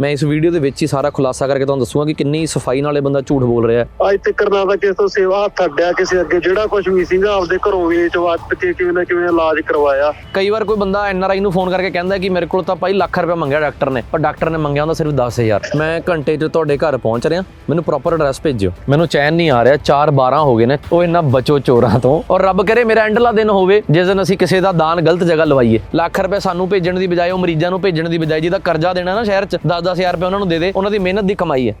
ਮੈਂ ਇਸ ਵੀਡੀਓ ਦੇ ਵਿੱਚ ਹੀ ਸਾਰਾ ਖੁਲਾਸਾ ਕਰਕੇ ਤੁਹਾਨੂੰ ਦੱਸੂਗਾ ਕਿ ਕਿੰਨੀ ਸਫ਼ਾਈ ਨਾਲ ਇਹ ਬੰਦਾ ਝੂਠ ਬੋਲ ਰਿਹਾ ਹੈ। ਅੱਜ ਤੱਕ ਨਾ ਤਾਂ ਕਿਸੇ ਤੋਂ ਸੇਵਾ ਹੱਥ ਅੱਡਿਆ ਕਿਸੇ ਅੱਗੇ ਜਿਹੜਾ ਕੁਝ ਵੀ ਸੀਗਾ ਆਪਦੇ ਘਰੋਂ ਵੇਚ ਵੱਟ ਕੇ ਕਿਵੇਂ ਨਾ ਕਿਵੇਂ ਇਲਾਜ ਕਰਵਾਇਆ। ਕਈ ਵਾਰ ਕੋਈ ਬੰਦਾ ਐਨਆਰਆਈ ਨੂੰ ਫੋਨ ਕਰਕੇ ਕਹਿੰਦਾ ਕਿ ਮੇਰੇ ਕੋਲ ਤਾਂ ਭਾਈ ਲੱਖ ਰੁਪਏ ਮੰਗਿਆ ਡਾਕਟਰ ਨੇ ਪਰ ਡਾਕਟਰ ਨੇ ਮੰਗਿਆ ਹੁੰਦਾ ਸਿਰਫ 10000 ਮੈਂ ਘੰਟੇ 'ਚ ਤੁਹਾਡੇ ਘਰ ਪਹੁੰਚ ਰਿਹਾ ਮੈਨੂੰ ਪ੍ਰੋਪਰ ਐਡਰੈਸ ਭੇਜਿਓ। ਮੈਨੂੰ ਚੈਨ ਨਹੀਂ ਆ ਰਿਹਾ 4 12 ਹੋ ਗਏ ਨੇ ਉਹ ਇੰਨਾ ਬਚੋ ਚੋਰਾਂ ਤੋਂ। ਔਰ ਰੱਬ ਕਰੇ ਮੇਰਾ ਐਂਡਲਾ ਦਿਨ ਹੋਵੇ ਜਿਸ ਦਿਨ ਅਸੀਂ ਕਿਸੇ ਦਾ ਦਾਨ ਗਲਤ ਜਗ੍ਹਾ ਲਵਾਈਏ। ਲੱਖ ਰੁਪਏ ਸਾਨੂੰ ਭੇਜਣ ਦੀ ਬਜਾਏ ਉਹ ਮਰੀਜ਼ਾਂ ਨੂੰ ਭੇਜਣ ਦੀ ਬਜਾਏ ਜਿਹਦਾ ਕਰਜ਼ਾ ਦੇਣਾ ਨਾ ਸ਼ਹਿਰ 'ਚ 10-10000 ਰੁਪਏ ਉਹਨਾਂ ਨੂੰ ਦੇ ਦੇ, ਉਹਨਾਂ ਦੀ ਮਿਹਨਤ ਦੀ ਕਮਾਈ ਹੈ।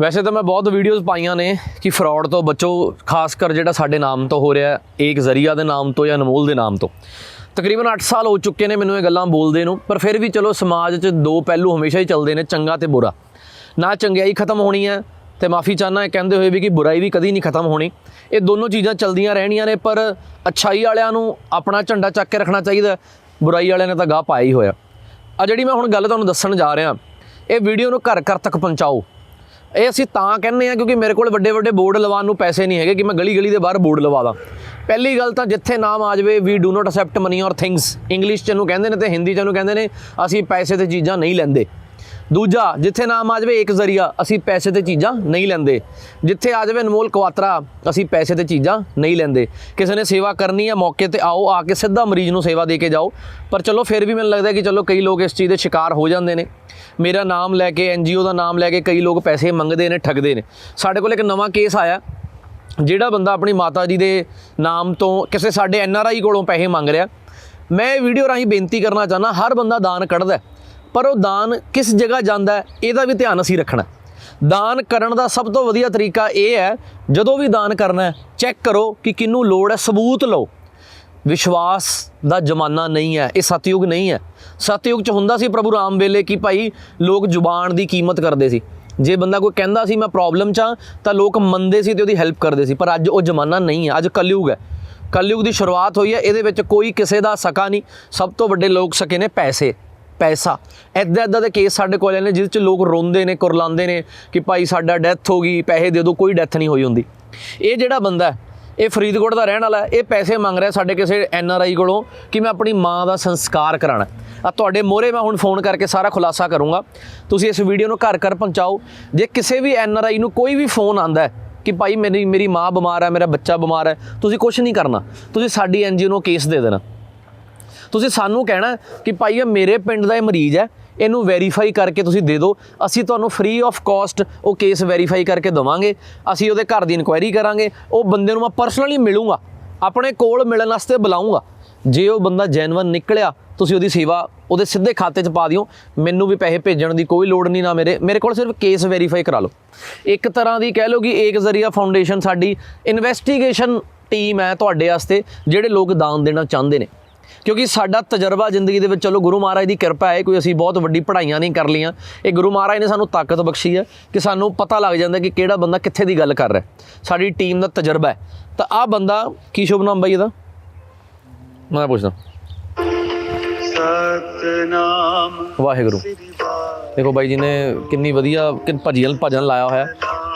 ਵੈਸੇ ਤਾਂ ਮੈਂ ਬਹੁਤ ਵੀਡੀਓਜ਼ ਪਾਈਆਂ ਨੇ ਕਿ ਫਰਾਡ ਤੋਂ ਬਚੋ, ਖਾਸ ਕਰ ਜਿਹੜਾ ਸਾਡੇ ਨਾਮ ਤੋਂ ਹੋ ਰਿਹਾ ਹੈ, ਏਕ ਜ਼ਰੀਆ ਦੇ ਨਾਮ ਤੋਂ ਜਾਂ ਅਨਮੋਲ ਦੇ ਨਾਮ ਤੋਂ। ਤਕਰੀਬਨ 8 ਸਾਲ ਹੋ ਚੁੱਕੇ ਨੇ ਮੈਨੂੰ ਇਹ ਗੱਲਾਂ ਬੋਲਦੇ ਨੂੰ, ਪਰ ਫਿਰ ਵੀ ਚਲੋ ਸਮਾਜ 'ਚ ਦੋ ਪਹਿਲੂ ਹਮੇਸ਼ਾ ਹੀ ਚੱਲਦੇ ਨੇ, ਚੰਗਾ ਤੇ ਬੁਰਾ। ਨਾ ਚੰਗਿਆਈ ਖਤਮ ਹੋਣੀ ਹੈ, ਤੇ ਮਾਫੀ ਚਾਹਨਾ ਕਹਿੰਦੇ ਹੋਏ ਵੀ ਕਿ ਬੁਰਾਈ ਵੀ ਕਦੀ ਨਹੀਂ ਖਤਮ ਹੋਣੀ। ਇਹ ਦੋਨੋਂ ਚੀਜ਼ਾਂ ਚੱਲਦੀਆਂ ਰਹਿਣੀਆਂ ਨੇ, ਪਰ ਅੱਛਾਈ ਵਾਲਿਆਂ ਨੂੰ ਆਪਣਾ ਝੰਡਾ ਚੱਕ ਕੇ ਰੱਖਣਾ ਚਾਹੀਦਾ ਬੁਰਾਈ ਵਾਲਿਆਂ ਨੇ ਤਾਂ ਗਾਹ ਪਾਇਆ ਹੀ ਹੋਇਆ। ਆ ਜਿਹੜੀ ਮੈਂ ਹੁਣ ਗੱਲ ਤੁਹਾਨੂੰ ਦੱਸਣ ਜਾ ਰਿਹਾ, ਇਹ ਵੀਡੀਓ ਨੂੰ ਘਰ ਘਰ ਤੱਕ ਪਹੁੰਚਾਓ। ਇਹ ਅਸੀਂ ਤਾਂ ਕਹਿੰਦੇ ਆ ਕਿਉਂਕਿ ਮੇਰੇ ਕੋਲ ਵੱਡੇ ਵੱਡੇ ਬੋਰਡ ਲਵਾਉਣ ਨੂੰ ਪੈਸੇ ਨਹੀਂ ਹੈਗੇ ਕਿ ਮੈਂ ਗਲੀ ਗਲੀ ਦੇ ਬਾਹਰ ਬੋਰਡ ਲਵਾ ਦਾਂ। ਪਹਿਲੀ ਗੱਲ ਤਾਂ ਜਿੱਥੇ ਨਾਮ ਆ ਜਾਵੇ we do not accept money or things English ਚ ਇਹਨੂੰ ਕਹਿੰਦੇ ਨੇ ਤੇ ਹਿੰਦੀ ਚ ਇਹਨੂੰ ਕਹਿੰਦੇ ਨੇ, ਅਸੀਂ ਪੈਸੇ ਤੇ ਚੀਜ਼ਾਂ ਨਹੀਂ ਲੈਂਦੇ। ਦੂਜਾ, ਜਿੱਥੇ ਨਾਮ ਆ ਜਾਵੇ ਇੱਕ ਜ਼ਰੀਆ, ਅਸੀਂ ਪੈਸੇ ਤੇ ਚੀਜ਼ਾਂ ਨਹੀਂ ਲੈਂਦੇ। ਜਿੱਥੇ ਆ ਜਾਵੇ ਅਨਮੋਲ ਕਵਾਤਰਾ, ਅਸੀਂ ਪੈਸੇ ਤੇ ਚੀਜ਼ਾਂ ਨਹੀਂ ਲੈਂਦੇ। ਕਿਸੇ ਨੇ ਸੇਵਾ ਕਰਨੀ ਹੈ ਮੌਕੇ ਤੇ ਆਓ, ਆ ਕੇ ਸਿੱਧਾ ਮਰੀਜ਼ ਨੂੰ ਸੇਵਾ ਦੇ ਕੇ ਜਾਓ। ਪਰ ਚਲੋ, ਫਿਰ ਵੀ ਮੈਨੂੰ ਲੱਗਦਾ ਕਿ ਚਲੋ, ਕਈ ਲੋਕ ਇਸ ਚੀਜ਼ ਦੇ ਸ਼ਿਕਾਰ ਹੋ ਜਾਂਦੇ ਨੇ। ਮੇਰਾ ਨਾਮ ਲੈ ਕੇ ਐਨਜੀਓ ਦਾ ਨਾਮ ਲੈ ਕੇ ਕਈ ਲੋਕ ਪੈਸੇ ਮੰਗਦੇ ਨੇ, ਠੱਗਦੇ ਨੇ। ਸਾਡੇ ਕੋਲ ਇੱਕ ਨਵਾਂ ਕੇਸ ਆਇਆ। ਜਿਹੜਾ ਬੰਦਾ ਆਪਣੀ ਮਾਤਾ ਜੀ ਦੇ ਨਾਮ ਤੋਂ ਕਿਸੇ ਸਾਡੇ ਐਨਆਰਆਈ ਕੋਲੋਂ ਪੈਸੇ ਮੰਗ ਰਿਹਾ। ਮੈਂ ਇਹ ਵੀਡੀਓ ਰਾਹੀਂ ਬੇਨਤੀ ਕਰਨਾ ਚਾਹੁੰਦਾ, ਹਰ ਬੰਦਾ ਦਾਨ ਕੱਢਦਾ। ਪਰ ਉਹ ਦਾਨ ਕਿਸ ਜਗ੍ਹਾ ਜਾਂਦਾ ਹੈ, ਇਹਦਾ ਵੀ ਧਿਆਨ ਅਸੀਂ ਰੱਖਣਾ ਦਾਨ ਕਰਨ ਦਾ ਸਭ ਤੋਂ ਵਧੀਆ ਤਰੀਕਾ ਇਹ ਹੈ ਜਦੋਂ ਵੀ ਦਾਨ ਕਰਨਾ ਹੈ ਚੈੱਕ ਕਰੋ ਕਿ ਕਿਹਨੂੰ ਲੋੜ ਹੈ ਸਬੂਤ ਲਓ। ਵਿਸ਼ਵਾਸ ਦਾ ਜ਼ਮਾਨਾ ਨਹੀਂ ਹੈ ਇਹ ਸਤਯੁਗ ਨਹੀਂ ਹੈ। ਸਤਯੁਗ ਚ ਹੁੰਦਾ ਸੀ ਪ੍ਰਭੂ ਰਾਮ ਵੇਲੇ ਕਿ ਭਾਈ ਲੋਕ ਜ਼ੁਬਾਨ ਦੀ ਕੀਮਤ ਕਰਦੇ ਸੀ। ਜੇ ਬੰਦਾ ਕੋਈ ਕਹਿੰਦਾ ਸੀ ਮੈਂ ਪ੍ਰੋਬਲਮ ਚ ਹਾਂ ਤਾਂ ਲੋਕ ਮੰਨਦੇ ਸੀ ਤੇ ਉਹਦੀ ਹੈਲਪ ਕਰਦੇ ਸੀ। ਪਰ ਅੱਜ ਉਹ ਜ਼ਮਾਨਾ ਨਹੀਂ ਹੈ ਅੱਜ ਕਲਯੁਗ ਹੈ। ਕਲਯੁਗ ਦੀ ਸ਼ੁਰੂਆਤ ਹੋਈ ਹੈ ਇਹਦੇ ਵਿੱਚ ਕੋਈ ਕਿਸੇ ਦਾ ਸਕਾ ਨਹੀਂ। ਸਭ ਤੋਂ ਵੱਡੇ ਲੋਕ ਸਕੇ ਨੇ ਪੈਸੇ। ਪੈਸਾ। ਐਦਾਂ ਐਦਾਂ ਦੇ ਕੇਸ ਸਾਡੇ ਕੋਲ ਆਏ ਨੇ ਜਿਸ ਚ ਲੋਕ ਰੋਂਦੇ ਨੇ, ਕੁਰਲਾਉਂਦੇ ਨੇ ਕਿ ਭਾਈ ਸਾਡਾ ਡੈਥ ਹੋ ਗਈ, ਪੈਸੇ ਦੇ ਦਿਓ, ਕੋਈ ਡੈਥ ਨਹੀਂ ਹੋਈ ਹੁੰਦੀ। ਇਹ ਜਿਹੜਾ ਬੰਦਾ ਇਹ ਫਰੀਦਕੋਟ ਦਾ ਰਹਿਣ ਵਾਲਾ ਇਹ ਪੈਸੇ ਮੰਗ ਰਿਹਾ ਸਾਡੇ ਕਿਸੇ ਐਨ ਆਰ ਆਈ ਕੋਲੋਂ ਕਿ ਮੈਂ ਆਪਣੀ ਮਾਂ ਦਾ ਸੰਸਕਾਰ ਕਰਾਣਾ ਆ ਤੁਹਾਡੇ ਮੋਹਰੇ ਮੈਂ ਹੁਣ ਫੋਨ ਕਰਕੇ ਸਾਰਾ ਖੁਲਾਸਾ ਕਰੂੰਗਾ। ਤੁਸੀਂ ਇਸ ਵੀਡੀਓ ਨੂੰ ਘਰ ਘਰ ਪਹੁੰਚਾਓ। ਜੇ ਕਿਸੇ ਵੀ ਐਨ ਆਰ ਆਈ ਨੂੰ ਕੋਈ ਵੀ ਫੋਨ ਆਂਦਾ ਹੈ ਕਿ ਭਾਈ ਮੇਰੀ ਮੇਰੀ ਮਾਂ ਬਿਮਾਰ ਹੈ, ਮੇਰਾ ਬੱਚਾ ਬਿਮਾਰ ਹੈ, ਤੁਸੀਂ ਕੁਝ ਨਹੀਂ ਕਰਨਾ। ਤੁਸੀਂ ਸਾਡੀ ਐਨਜੀਓ ਨੂੰ ਕੇਸ ਦੇ ਦੇਣਾ। ਤੁਸੀਂ ਸਾਨੂੰ ਕਹਿਣਾ ਕਿ ਭਾਈ ਇਹ ਮੇਰੇ ਪਿੰਡ ਦਾ ਇਹ ਮਰੀਜ਼ ਹੈ, ਇਹਨੂੰ ਵੈਰੀਫਾਈ ਕਰਕੇ ਤੁਸੀਂ ਦੇ ਦਿਓ। ਅਸੀਂ ਤੁਹਾਨੂੰ ਫ੍ਰੀ ਆਫ ਕਾਸਟ ਉਹ ਕੇਸ ਵੈਰੀਫਾਈ ਕਰਕੇ ਦਵਾਂਗੇ। ਅਸੀਂ ਉਹਦੇ ਘਰ ਦੀ ਇਨਕੁਆਇਰੀ ਕਰਾਂਗੇ। ਉਹ ਬੰਦੇ ਨੂੰ ਮੈਂ ਪਰਸਨਲੀ ਮਿਲੂੰਗਾ। ਆਪਣੇ ਕੋਲ ਮਿਲਣ ਵਾਸਤੇ ਬੁਲਾਉਂਗਾ ਜੇ ਉਹ ਬੰਦਾ ਜੈਨੂਇਨ ਨਿਕਲਿਆ, ਤੁਸੀਂ ਉਹਦੀ ਸੇਵਾ ਉਹਦੇ ਸਿੱਧੇ ਖਾਤੇ 'ਚ ਪਾ ਦਿਓ। ਮੈਨੂੰ ਵੀ ਪੈਸੇ ਭੇਜਣ ਦੀ ਕੋਈ ਲੋੜ ਨਹੀਂ ਨਾ ਮੇਰੇ। ਮੇਰੇ ਕੋਲ ਸਿਰਫ ਕੇਸ ਵੈਰੀਫਾਈ ਕਰਾ ਲਓ। ਇੱਕ ਤਰ੍ਹਾਂ ਦੀ ਕਹਿ ਲਓ ਕਿ ਏਕ ਜ਼ਰੀਆ ਫਾਊਂਡੇਸ਼ਨ ਸਾਡੀ ਇਨਵੈਸਟੀਗੇਸ਼ਨ ਟੀਮ ਹੈ ਤੁਹਾਡੇ ਵਾਸਤੇ, ਜਿਹੜੇ ਲੋਕ ਦਾਨ ਦੇਣਾ ਚਾਹੁੰਦੇ ਨੇ। ਕਿਉਂਕਿ ਸਾਡਾ ਤਜਰਬਾ ਜ਼ਿੰਦਗੀ ਦੇ ਵਿੱਚ ਚਲੋ ਗੁਰੂ ਮਹਾਰਾਜ ਦੀ ਕਿਰਪਾ ਹੈ ਕੋਈ ਅਸੀਂ ਬਹੁਤ ਵੱਡੀ ਪੜ੍ਹਾਈਆਂ ਨਹੀਂ ਕਰ ਲਈਆਂ। ਇਹ ਗੁਰੂ ਮਹਾਰਾਜ ਨੇ ਸਾਨੂੰ ਤਾਕਤ ਬਖਸ਼ੀ ਹੈ ਕਿ ਸਾਨੂੰ ਪਤਾ ਲੱਗ ਜਾਂਦਾ ਕਿ ਕਿਹੜਾ ਬੰਦਾ ਕਿੱਥੇ ਦੀ ਗੱਲ ਕਰ ਰਿਹਾ। ਸਾਡੀ ਟੀਮ ਦਾ ਤਜਰਬਾ ਹੈ। ਤਾਂ ਆਹ ਬੰਦਾ ਕੀ ਸ਼ੁਭ ਨਾਮ ਬਾਈ ਇਹਦਾ? ਮੈਂ ਪੁੱਛਦਾ। ਸਤਨਾਮ ਵਾਹਿਗੁਰੂ। ਦੇਖੋ ਬਾਈ ਜੀ ਨੇ ਕਿੰਨੀ ਵਧੀਆ ਭਜਨ ਭਜਨ ਲਾਇਆ ਹੋਇਆ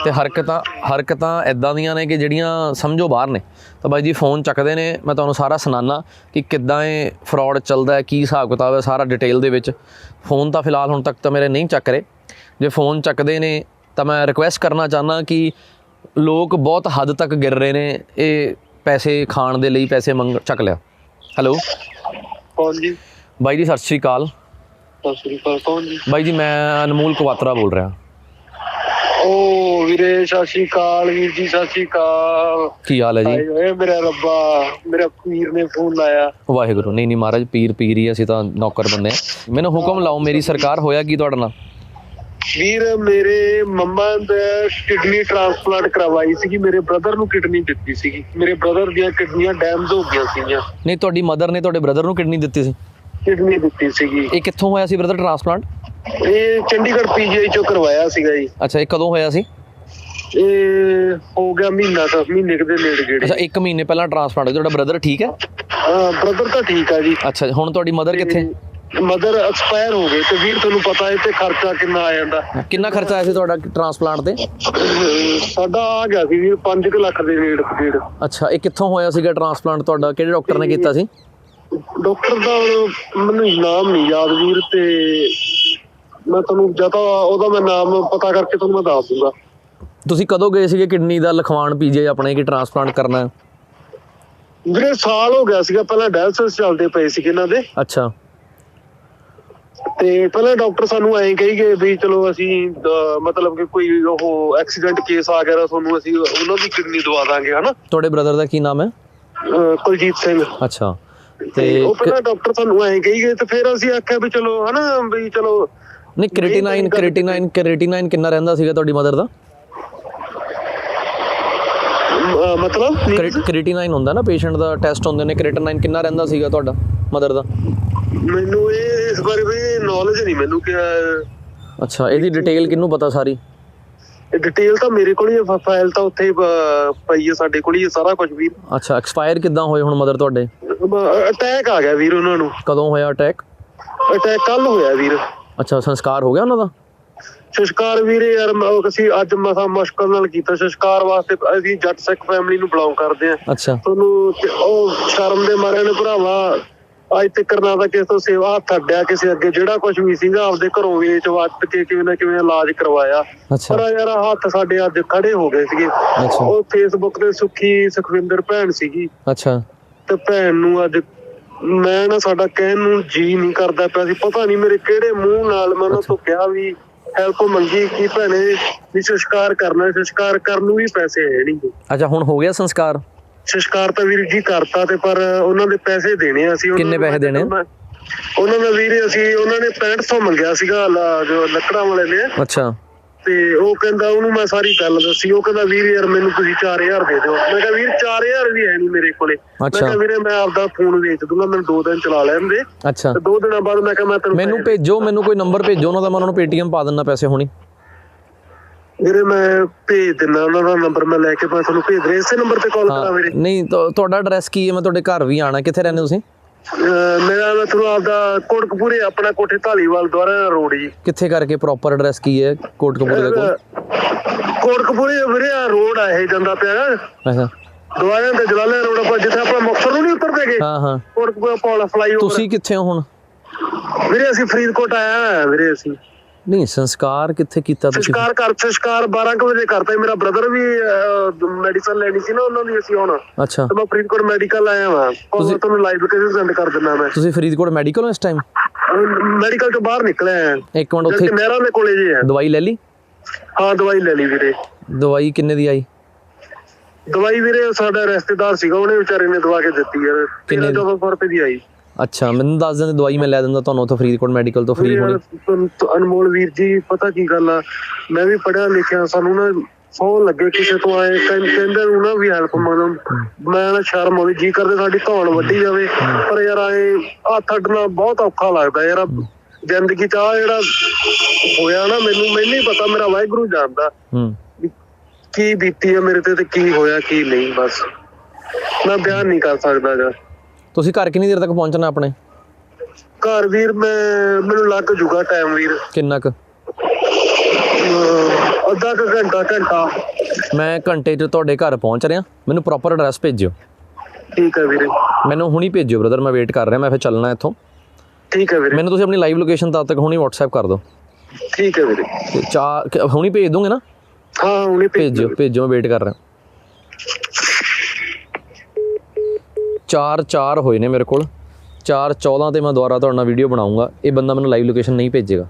ਤੇ ਹਰਕਤਾਂ ਹਰਕਤਾਂ ਇਦਾਂ ਦੀਆਂ ਨੇ ਕਿ ਜਿਹੜੀਆਂ ਸਮਝੋ ਬਾਹਰ ਨੇ। ਤਾਂ ਬਾਈ ਜੀ ਫੋਨ ਚੱਕਦੇ ਨੇ ਮੈਂ ਤੁਹਾਨੂੰ ਸਾਰਾ ਸੁਣਾਨਾ ਕਿ ਕਿੱਦਾਂ ਇਹ ਫਰਾਡ ਚੱਲਦਾ ਹੈ ਕੀ ਹਿਸਾਬ ਕਿਤਾਬ ਹੈ ਸਾਰਾ ਡਿਟੇਲ ਦੇ ਵਿੱਚ। ਫੋਨ ਤਾਂ ਫਿਲਹਾਲ ਹੁਣ ਤੱਕ ਤਾਂ ਮੇਰੇ ਨਹੀਂ ਚੱਕ ਰਹੇ। ਜੇ ਫੋਨ ਚੱਕਦੇ ਨੇ ਤਾਂ ਮੈਂ ਰਿਕੁਐਸਟ ਕਰਨਾ ਚਾਹਨਾ ਕਿ ਲੋਕ ਬਹੁਤ ਹੱਦ ਤੱਕ ਗਿਰ ਰਹੇ ਨੇ ਇਹ ਪੈਸੇ ਖਾਣ ਦੇ ਲਈ ਪੈਸੇ ਮੰਗ ਚੱਕ ਲਿਆ। ਹੈਲੋ ਕੌਣ ਜੀ? ਬਾਈ ਜੀ ਸਤਿ ਸ਼੍ਰੀ ਅਕਾਲ। ਸਤਿ ਸ੍ਰੀ ਅਕਾਲ ਕੌਣ ਜੀ? ਬਾਈ ਜੀ ਮੈਂ ਅਨਮੋਲ ਕੁਵਾਤਰਾ ਬੋਲ ਰਿਹਾ। ਓ ਵੀਰੇ ਸਤਿ ਸ੍ਰੀ ਅਕਾਲ ਵੀਰ ਜੀ ਸਤਿ ਸ੍ਰੀ ਅਕਾਲ। ਕੀ ਹਾਲ ਹੈ ਜੀ? ਹਾਏ ਓਏ ਮੇਰਾ ਰੱਬਾ ਮੇਰਾ ਪੀਰ ਨੇ ਫੋਨ ਲਾਇਆ। ਵਾਹਿਗੁਰੂ ਨਹੀਂ ਨਹੀਂ ਮਹਾਰਾਜ ਪੀਰ ਪੀਰ ਹੀ ਅਸੀਂ ਤਾਂ ਨੌਕਰ ਬੰਦੇ ਹਾਂ ਮੈਨੂੰ ਹੁਕਮ ਲਾਓ ਮੇਰੀ ਸਰਕਾਰ ਹੋਇਆ ਕੀ ਤੁਹਾਡੇ ਨਾਲ? ਵੀਰ ਮੇਰੇ ਮੰਮਾ ਦਾ ਕਿਡਨੀ ਟ੍ਰਾਂਸਪਲਾਂਟ ਕਰਵਾਈ ਸੀਗੀ ਮੇਰੇ ਬ੍ਰਦਰ ਨੂੰ ਕਿਡਨੀ ਦਿੱਤੀ ਸੀਗੀ। ਮੇਰੇ ਬ੍ਰਦਰ ਦੀਆਂ ਕਿਡਨੀਆਂ ਡੈਮਸ ਹੋ ਗਈਆਂ ਸੀਗੀਆਂ। ਨਹੀਂ ਤੁਹਾਡੀ ਮਦਰ ਨੇ ਤੁਹਾਡੇ ਬ੍ਰਦਰ ਨੂੰ ਕਿਡਨੀ ਦਿੱਤੀ ਸੀ? ਕਿਡਨੀ ਦਿੱਤੀ ਸੀਗੀ। ਇਹ ਕਿੱਥੋਂ ਹੋਇਆ ਸੀ ਬ੍ਰਦਰ ਟ੍ਰਾਂਸਪਲਾਂਟ? ਇਹ ਚੰਡੀਗੜ੍ਹ ਪੀਜੀਆਈ ਚੋਂ ਕਰਵਾਇਆ ਸੀਗਾ ਜੀ। ਅੱਛਾ ਇਹ ਕਦੋਂ ਹੋਇਆ ਸੀ? ਇਹ ਹੋ ਗਿਆ ਮਹੀਨਾ ਤਾਂ ਮਹੀਨੇ ਕੁ ਦੇ ਨੇੜੇ ਗੇੜੇ। ਅੱਛਾ 1 ਮਹੀਨੇ ਪਹਿਲਾਂ ਟ੍ਰਾਂਸਪਲਾਂਟ ਤੁਹਾਡਾ ਬ੍ਰਦਰ ਠੀਕ ਹੈ? ਹਾਂ ਬ੍ਰਦਰ ਤਾਂ ਠੀਕ ਆ ਜੀ। ਅੱਛਾ ਹੁਣ ਤੁਹਾਡੀ ਮਦਰ ਕਿੱਥੇ? ਮਦਰ ਐਕਸਪਾਇਰ ਹੋ ਗਏ ਤੇ ਵੀਰ ਤੁਹਾਨੂੰ ਪਤਾ ਹੈ ਤੇ ਖਰਚਾ ਕਿੰਨਾ ਆ ਜਾਂਦਾ। ਕਿੰਨਾ ਖਰਚਾ ਆਇਆ ਸੀ ਤੁਹਾਡਾ ਟ੍ਰਾਂਸਪਲਾਂਟ ਤੇ? ਸਾਡਾ ਆ ਗਿਆ ਸੀ ਵੀਰ 5 ਲੱਖ ਦੇ ਨੇੜੇ ਤੇੜ ਅੱਛਾ ਇਹ ਕਿੱਥੋਂ ਹੋਇਆ ਸੀਗਾ ਟ੍ਰਾਂਸਪਲਾਂਟ ਤੁਹਾਡਾ? ਕਿਹੜੇ ਡਾਕਟਰ ਨੇ ਕੀਤਾ ਸੀ? ਡਾਕਟਰ ਦਾ ਮੈਨੂੰ ਨਾਮ ਨਹੀਂ ਯਾਦ ਵੀਰ ਤੇ ਮੈਂ ਤੁਹਾਨੂੰ ਜਾਂ ਤਾਂ ਉਹਦਾ ਮੈਂ ਨਾਮ ਪਤਾ ਕਰਕੇ ਤੁਹਾਨੂੰ ਮੈਂ ਦੱਸ ਦੂੰਗਾ ਤੁਸੀਂ ਕਦੋਂ ਗਏ ਸੀਗੇ ਕਿਡਨੀ ਦਾ ਲਖਵਾਣ ਪੀਜੇ ਆਪਣੇ ਕਿ ਟ੍ਰਾਂਸਪਲਾਂਟ ਕਰਨਾ? ਹੈ ਵੀਰੇ ਸਾਲ ਹੋ ਗਿਆ ਸੀਗਾ ਪਹਿਲਾਂ ਡਾਇਲਸਿਸ ਚੱਲਦੇ ਪਏ ਸੀਗੇ ਇਹਨਾਂ ਦੇ। ਅੱਛਾ। ਤੇ ਪਹਿਲਾਂ ਡਾਕਟਰ ਸਾਨੂੰ ਐਂ ਕਹੀ ਗਏ ਵੀ ਚਲੋ ਅਸੀਂ ਮਤਲਬ ਕਿ ਕੋਈ ਉਹ ਐਕਸੀਡੈਂਟ ਕੇਸ ਆ ਗਿਆ ਤਾਂ ਤੁਹਾਨੂੰ ਅਸੀਂ ਉਹਨਾਂ ਦੀ ਕਿਡਨੀ ਦਵਾ ਦਾਂਗੇ ਹਨਾ? ਤੁਹਾਡੇ ਬ੍ਰਦਰ ਦਾ ਕੀ ਨਾਮ ਹੈ? ਕੁਲਜੀਤ ਸਿੰਘ। ਅੱਛਾ। ਤੇ ਤੇ ਉਹ ਪਹਿਲਾਂ ਡਾਕਟਰ ਸਾਨੂੰ ਐਂ ਕਹੀ ਗਏ ਤੇ ਫਿਰ ਅਸੀਂ ਆਖਿਆ ਵੀ ਚਲੋ ਹਨਾ ਵੀ ਚਲੋ ਨਹੀਂ ਕ੍ਰੀਟੀਨਾਈਨ ਕ੍ਰੀਟੀਨਾਈਨ ਕ੍ਰੀਟੀਨਾਈਨ ਕਿੰਨਾ ਰਹਿੰਦਾ ਸੀਗਾ ਤੁਹਾਡੀ ਮਦਰ ਦਾ? ਮਤਲਬ ਕ੍ਰੀਟੀਨਾਈਨ ਹੁੰਦਾ ਨਾ ਪੇਸ਼ੈਂਟ ਦਾ ਟੈਸਟ ਹੁੰਦੇ ਨੇ ਕ੍ਰੀਟੀਨਾਈਨ ਕਿੰਨਾ ਰਹਿੰਦਾ ਸੀਗਾ ਤੁਹਾਡਾ ਮਦਰ ਦਾ? ਮੈਨੂੰ ਇਹ ਇਸ ਬਾਰੇ ਵੀ ਨੌਲੇਜ ਨਹੀਂ ਮੈਨੂੰ ਕਿ ਅੱਛਾ ਇਹਦੀ ਡਿਟੇਲ ਕਿਹਨੂੰ ਪਤਾ ਸਾਰੀ? ਡਿਟੇਲ ਤਾਂ ਮੇਰੇ ਕੋਲ ਹੀ ਫਾਈਲ ਤਾਂ ਉੱਥੇ ਪਈ ਹੈ ਸਾਡੇ ਕੋਲ ਹੀ ਸਾਰਾ ਕੁਝ ਵੀਰ। ਅੱਛਾ ਐਕਸਪਾਇਰ ਕਿੱਦਾਂ ਹੋਏ ਹੁਣ ਮਦਰ ਤੁਹਾਡੇ? ਅਟੈਕ ਆ ਗਿਆ ਵੀਰ ਉਹਨਾਂ ਨੂੰ। ਕਦੋਂ ਹੋਇਆ ਅਟੈਕ ਅਟੈਕ ਕੱਲ ਹੋਇਆ ਵੀਰ। ਅੱਛਾ ਸੰਸਕਾਰ ਹੋ ਗਿਆ ਉਹਨਾਂ ਦਾ? ਸੰਸਕਾਰ ਵੀਰੇ ਯਾਰ ਅਸੀਂ ਅੱਜ ਮਸਾ ਮੁਸ਼ਕਲ ਨਾਲ ਕੀਤਾ। ਸੰਸਕਾਰ ਵਾਸਤੇ ਅਸੀਂ ਜੱਟ ਸਿੱਖ ਫੈਮਿਲੀ ਨੂੰ ਬਿਲੋਂਗ ਕਰਦੇ ਆ ਅੱਛਾ। ਤੁਹਾਨੂੰ ਉਹ ਸ਼ਰਮ ਦੇ ਮਾਰੇ ਨੇ ਭਰਾਵਾ। ਅੱਜ ਤੱਕ ਨਾ ਤਾਂ ਕਿਸੇ ਤੋਂ ਸੇਵਾ ਹੱਥ ਅੱਡਿਆ ਕਿਸੇ ਅੱਗੇ। ਜਿਹੜਾ ਕੁਝ ਵੀ ਸੀਗਾ ਆਪਦੇ ਘਰੋਂ ਵੇਚ ਵੱਟ ਕੇ ਕਿਵੇਂ ਨਾ ਕਿਵੇਂ ਇਲਾਜ ਕਰਵਾਇਆ। ਪਰ ਯਾਰ ਹੱਥ ਸਾਡੇ ਅੱਜ ਖੜੇ ਹੋ ਗਏ ਸੀਗੇ। ਉਹ ਫੇਸਬੁੱਕ ਤੇ ਸੁਖੀ ਸੁਖਵਿੰਦਰ ਭੈਣ ਸੀਗੀ। ਅੱਛਾ। ਤੇ ਭੈਣ ਨੂੰ ਅੱਜ ਮੈਂ ਨਾ ਸਾਡਾ ਕਹਿਣ ਨੂੰ ਜੀ ਨਹੀਂ ਕਰਦਾ ਪਿਆ ਸੀ। ਪਤਾ ਨਹੀਂ ਮੇਰੇ ਕਿਹੜੇ ਮੂੰਹ ਨਾਲ ਮੈਂ ਉਹਨਾਂ ਤੋਂ ਕਿਹਾ ਵੀ ਹੈਲਪ ਮੰਗੀ ਕਿ ਭੈਣੇ ਵੀ ਸੰਸਕਾਰ ਕਰਨਾ ਸੰਸਕਾਰ ਕਰਨ ਨੂੰ ਵੀ ਪੈਸੇ ਹੈ ਨਹੀਂ ਅੱਛਾ ਹੁਣ ਹੋ ਗਿਆ ਸੰਸਕਾਰ? ਸੰਸਕਾਰ ਤਾਂ ਵੀਰ ਜੀ ਕਰਤਾ ਤੇ ਪਰ ਉਹਨਾਂ ਦੇ ਪੈਸੇ ਦੇਣੇ ਆ ਅਸੀਂ। ਕਿੰਨੇ ਪੈਸੇ ਦੇਣੇ? ਉਹਨਾਂ ਦਾ ਵੀਰੇ ਅਸੀਂ ਉਹਨਾਂ ਨੇ 6500 ਮੰਗਿਆ ਸੀਗਾ ਜੋ ਲੱਕੜਾਂ ਵਾਲੇ ਨੇ। ਅੱਛਾ। ਤੇ ਉਹ ਕਹਿੰਦਾ ਉਹਨੂੰ ਮੈਂ ਸਾਰੀ ਗੱਲ ਦੱਸੀ ਉਹ ਕਹਿੰਦਾ ਵੀਰ ਯਾਰ ਮੈਨੂੰ ਤੁਸੀਂ 4000 ਦੇ ਦਿਓ। ਮੈਂ ਕਿਹਾ ਵੀਰ 4000 ਵੀ ਹੈ ਨਹੀਂ ਮੇਰੇ ਕੋਲੇ। ਮੈਂ। ਕਿਹਾ ਵੀਰੇ ਮੈਂ ਆਪਦਾ ਫੋਨ ਵੇਚ ਦੂੰਗਾ ਮੈਨੂੰ ਦੋ ਦਿਨ ਚਲਾ ਲੈਣ ਦੇ। ਅੱਛਾ। ਤੇ ਦੋ ਦਿਨਾਂ ਬਾਅਦ ਮੈਂ ਕਿਹਾ ਮੈਂ ਤੈਨੂੰ ਮੈਨੂੰ ਭੇਜੋ ਮੈਨੂੰ ਕੋਈ ਨੰਬਰ ਭੇਜੋ ਉਹਨਾਂ ਦਾ ਮੈਂ ਉਹਨਾਂ ਨੂੰ ਪੇਟੀਐਮ ਪਾ ਦਿੰਦਾ ਪੈਸੇ ਹੁਣੀ। ਵੀਰੇ ਮੈਂ ਭੇਜ ਦਿੰਦਾ ਉਹਨਾਂ ਦਾ ਨੰਬਰ ਮੈਂ ਲੈ ਕੇ ਮੈਂ ਤੁਹਾਨੂੰ ਭੇਜ ਰਿਹਾ ਇਸੇ ਨੰਬਰ ਤੇ ਕਾਲ ਕਰਾਂ ਵੀਰੇ। ਨਹੀਂ ਤੁਹਾਡਾ ਐਡਰੈਸ ਕੀ ਹੈ? ਮੈਂ ਤੁਹਾਡੇ ਘਰ ਵੀ ਆਣਾ। ਕਿੱਥੇ ਰਹਿੰਦੇ ਤੁਸੀਂ? ਮੇਰਾ ਮੈਂ ਤੁਹਾਨੂੰ ਆਪਦਾ ਕੋਟਕਪੂਰੇ ਆਪਣਾ ਕੋਠੇ ਢਾਲੀਵਾਲ ਦੁਆਰਾ ਰੋਡ ਜੀ ਕਿੱਥੇ ਕਰਕੇ ਪ੍ਰੋਪਰ ਐਡਰੈਸ ਕੀ ਹੈ ਕੋਟਕਪੂਰੇ ਦੇ ਕੋਲ? ਕੋਟਕਪੂਰੇ ਵੀਰੇ ਰੋਡ ਆ ਇਹ ਜਾਂਦਾ ਪਿਆ। ਅੱਛਾ। ਦੁਆਰਿਆਂ ਤੇ ਜਲਾਲੇ ਰੋਡ ਆਪਾਂ ਜਿੱਥੇ ਆਪਾਂ ਮੁਕਤਸਰ ਨੂੰ ਨਹੀਂ ਉਤਰਦੇਗੇ ਹਾਂ ਹਾਂ। ਕੋਟਕਪੂਰਾ ਪੌਲ ਫਲਾਈਓਵਰ। ਤੁਸੀਂ ਕਿੱਥੇ ਹੋ ਹੁਣ? ਵੀਰੇ ਅਸੀਂ ਫਰੀਦਕੋਟ ਆਇਆ ਵੀਰੇ ਅਸੀਂ। ਨਹੀਂ ਸੰਸਕਾਰ ਕਿੱਥੇ ਕੀਤਾ ਤੁਸੀਂ? ਸੰਸਕਾਰ ਕਰ ਸੰਸਕਾਰ 12 ਕੁ ਵਜੇ ਕਰਤਾ। ਮੇਰਾ ਬ੍ਰਦਰ ਵੀ ਮੈਡੀਸਨ ਲੈਣੀ ਸੀ ਨਾ ਉਹਨਾਂ ਦੀ ਅਸੀਂ ਆਉਣਾ ਅੱਛਾ। ਤੇ ਮੈਂ ਫਰੀਦਕੋਟ ਮੈਡੀਕਲ ਆਇਆ ਹਾਂ ਉਹ ਤੁਹਾਨੂੰ ਲਾਈਵ ਲੋਕੇਸ਼ਨ ਸੈਂਡ ਕਰ ਦਿੰਦਾ ਮੈਂ। ਤੁਸੀਂ ਫਰੀਦਕੋਟ ਮੈਡੀਕਲ ਹੋ ਇਸ ਟਾਈਮ ਮੈਡੀਕਲ ਤੋਂ ਬਾਹਰ ਨਿਕਲਿਆ ਇੱਕ ਮਿੰਟ ਉੱਥੇ ਨਹਿਰਾਂ ਦੇ ਕੋਲੇ ਜੇ ਹੈ। ਦਵਾਈ ਲੈ ਲਈ? ਹਾਂ ਦਵਾਈ ਲੈ ਲਈ ਵੀਰੇ। ਦਵਾਈ ਕਿੰਨੇ ਦੀ ਆਈ? ਦਵਾਈ ਵੀਰੇ ਸਾਡਾ ਰਿਸ਼ਤੇਦਾਰ ਸੀਗਾ ਉਹਨੇ ਵਿਚਾਰੇ ਨੇ ਦਵਾ ਕੇ ਦਿੱਤੀ ਯਾਰ ਕਿੰਨੇ ਦੀ? 1300 ਰੁਪਏ ਦੀ ਆਈ। ਅੱਛਾ ਮੈਨੂੰ ਦੱਸ ਦਿੰਦੇ ਦਵਾਈ ਮੈਂ ਲੈ ਦਿੰਦਾ ਤੁਹਾਨੂੰ ਉੱਥੇ ਫਰੀਦਕੋਟ ਮੈਡੀਕਲ ਤੋਂ ਫ੍ਰੀ ਹੋਣੀ ਯਾਰ, ਅਨਮੋਲ ਵੀਰ ਜੀ ਪਤਾ ਕੀ ਗੱਲ ਆ? ਮੈਂ ਵੀ ਪੜਿਆ ਲਿਖਿਆ ਸਾਨੂੰ ਨਾ ਸੌ ਲੱਗੇ ਕਿਸੇ ਤੋਂ ਆਏ ਕਹਿੰ- ਕਹਿੰਦੇ ਨੂੰ ਨਾ ਵੀ ਹੈਲਪ ਮੰਗਣ ਮੈਂ ਨਾ ਸ਼ਰਮ ਆਉਂਦੀ ਜੀ ਕਰਦੇ ਸਾਡੀ ਧੌਣ ਵੱਢੀ ਜਾਵੇ। ਪਰ ਯਾਰ ਆਏ ਹੱਥ ਅੱਡਣਾ ਬਹੁਤ ਔਖਾ ਲੱਗਦਾ ਯਾਰ। ਜ਼ਿੰਦਗੀ ਚ ਆ ਜਿਹੜਾ ਹੋਇਆ ਨਾ ਮੈਨੂੰ ਮੈਨੂੰ ਹੀ ਪਤਾ ਮੇਰਾ ਵਾਹਿਗੁਰੂ ਜਾਣਦਾ। ਕੀ ਬੀਤੀ ਆ ਮੇਰੇ ਤੇ ਤੇ ਕੀ ਹੋਇਆ ਕੀ ਨਹੀਂ ਬਸ। ਮੈਂ ਬਿਆਨ ਨਹੀਂ ਕਰ ਸਕਦਾ ਗਾ। ਤੁਸੀਂ ਘਰ ਕਿੰਨੀ ਦੇਰ ਤੱਕ ਪਹੁੰਚਣਾ ਆਪਣੇ? ਘਰ ਵੀਰ ਮੈਂ ਮੈਨੂੰ ਲੱਗ ਜੂਗਾ ਟਾਈਮ ਵੀਰ। ਕਿੰਨਾ ਕੁ? ਅੱਧਾ ਕੁ ਘੰਟਾ ਘੰਟਾ। ਮੈਂ ਘੰਟੇ 'ਚ ਤੁਹਾਡੇ ਘਰ ਪਹੁੰਚ ਰਿਹਾ। ਮੈਨੂੰ ਪ੍ਰੋਪਰ ਐਡਰੈਸ ਭੇਜਿਓ। ਠੀਕ ਹੈ ਵੀਰੇ। ਮੈਨੂੰ ਹੁਣੀ ਭੇਜਿਓ ਬ੍ਰਦਰ ਮੈਂ ਵੇਟ ਕਰ ਰਿਹਾ ਮੈਂ ਫਿਰ ਚੱਲਣਾ ਇੱਥੋਂ। ਠੀਕ ਹੈ ਵੀਰੇ। ਮੈਨੂੰ ਤੁਸੀਂ ਆਪਣੀ ਲਾਈਵ ਲੋਕੇਸ਼ਨ ਤਦ ਤੱਕ ਹੁਣੀ WhatsApp ਕਰ ਦਿਓ। ਠੀਕ ਹੈ ਵੀਰੇ। ਚਾ ਹੁਣੀ ਭੇਜ ਦੋਗੇ ਨਾ? ਹਾਂ ਹੁਣੇ ਭੇਜ ਭੇਜਿਓ ਭੇਜਿਓ ਮੈਂ ਵੇਟ ਕਰ ਰਿਹਾ। ਚਾਰ ਚਾਰ ਹੋਏ ਨੇ ਮੇਰੇ ਕੋਲ। ਚਾਰ 14 ਤੇ ਮੈਂ ਦੁਬਾਰਾ ਤੁਹਾਡੇ ਨਾਲ ਵੀਡੀਓ ਬਣਾਉਂਗਾ ਇਹ ਬੰਦਾ ਮੈਨੂੰ ਲਾਈਵ ਲੋਕੇਸ਼ਨ ਨਹੀਂ ਭੇਜੇਗਾ।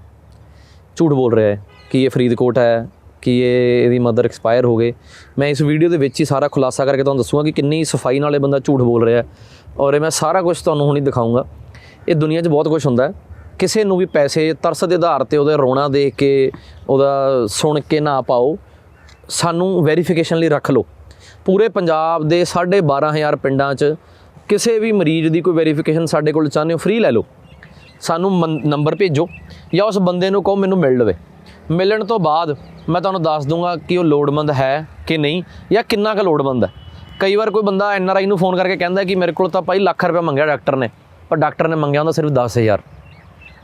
ਝੂਠ ਬੋਲ ਰਿਹਾ ਹੈ ਕਿ ਇਹ ਫਰੀਦਕੋਟ ਹੈ, ਕਿ ਇਹ, ਇਹਦੀ ਮਦਰ ਐਕਸਪਾਇਰ ਹੋ ਗਏ। ਮੈਂ ਇਸ ਵੀਡੀਓ ਦੇ ਵਿੱਚ ਹੀ ਸਾਰਾ ਖੁਲਾਸਾ ਕਰਕੇ ਤੁਹਾਨੂੰ ਦੱਸੂਗਾ ਕਿ ਕਿੰਨੀ ਸਫ਼ਾਈ ਨਾਲ ਇਹ ਬੰਦਾ ਝੂਠ ਬੋਲ ਰਿਹਾ ਹੈ। ਔਰ ਇਹ ਮੈਂ ਸਾਰਾ ਕੁਝ ਤੁਹਾਨੂੰ ਹੁਣੀ ਦਿਖਾਉਂਗਾ ਇਹ ਦੁਨੀਆ 'ਚ ਬਹੁਤ ਕੁਝ ਹੁੰਦਾ ਹੈ। ਕਿਸੇ ਨੂੰ ਵੀ ਪੈਸੇ ਤਰਸ ਦੇ ਆਧਾਰ ਤੇ ਉਹਦਾ ਰੋਣਾ ਦੇਖ ਕੇ, ਉਹਦਾ ਸੁਣ ਕੇ ਨਾ ਪਾਓ, ਸਾਨੂੰ ਵੈਰੀਫਿਕੇਸ਼ਨ ਲਈ ਰੱਖ ਲਓ। ਪੂਰੇ ਪੰਜਾਬ ਦੇ 12500 ਪਿੰਡਾਂ 'ਚ ਕਿਸੇ ਵੀ ਮਰੀਜ਼ ਦੀ ਕੋਈ ਵੈਰੀਫਿਕੇਸ਼ਨ ਸਾਡੇ ਕੋਲ ਚਾਹੁੰਦੇ ਹੋ ਫ੍ਰੀ ਲੈ ਲਓ। ਸਾਨੂੰ ਮਨ- ਨੰਬਰ ਭੇਜੋ ਜਾਂ ਉਸ ਬੰਦੇ ਨੂੰ ਕਹੋ ਮੈਨੂੰ ਮਿਲ ਲਵੇ। ਮਿਲਣ ਤੋਂ ਬਾਅਦ ਮੈਂ ਤੁਹਾਨੂੰ ਦੱਸ ਦੂੰਗਾ ਕਿ ਉਹ ਲੋੜਵੰਦ ਹੈ ਕਿ ਨਹੀਂ ਜਾਂ ਕਿੰਨਾ ਕੁ ਲੋੜਵੰਦ ਹੈ। ਕਈ ਵਾਰ ਕੋਈ ਬੰਦਾ ਐਨ ਆਰ ਆਈ ਨੂੰ ਫੋਨ ਕਰਕੇ ਕਹਿੰਦਾ ਕਿ ਮੇਰੇ ਕੋਲ ਤਾਂ ਭਾਈ ਲੱਖ ਰੁਪਏ ਮੰਗਿਆ ਡਾਕਟਰ ਨੇ, ਪਰ ਡਾਕਟਰ ਨੇ ਮੰਗਿਆ ਹੁੰਦਾ ਸਿਰਫ 10000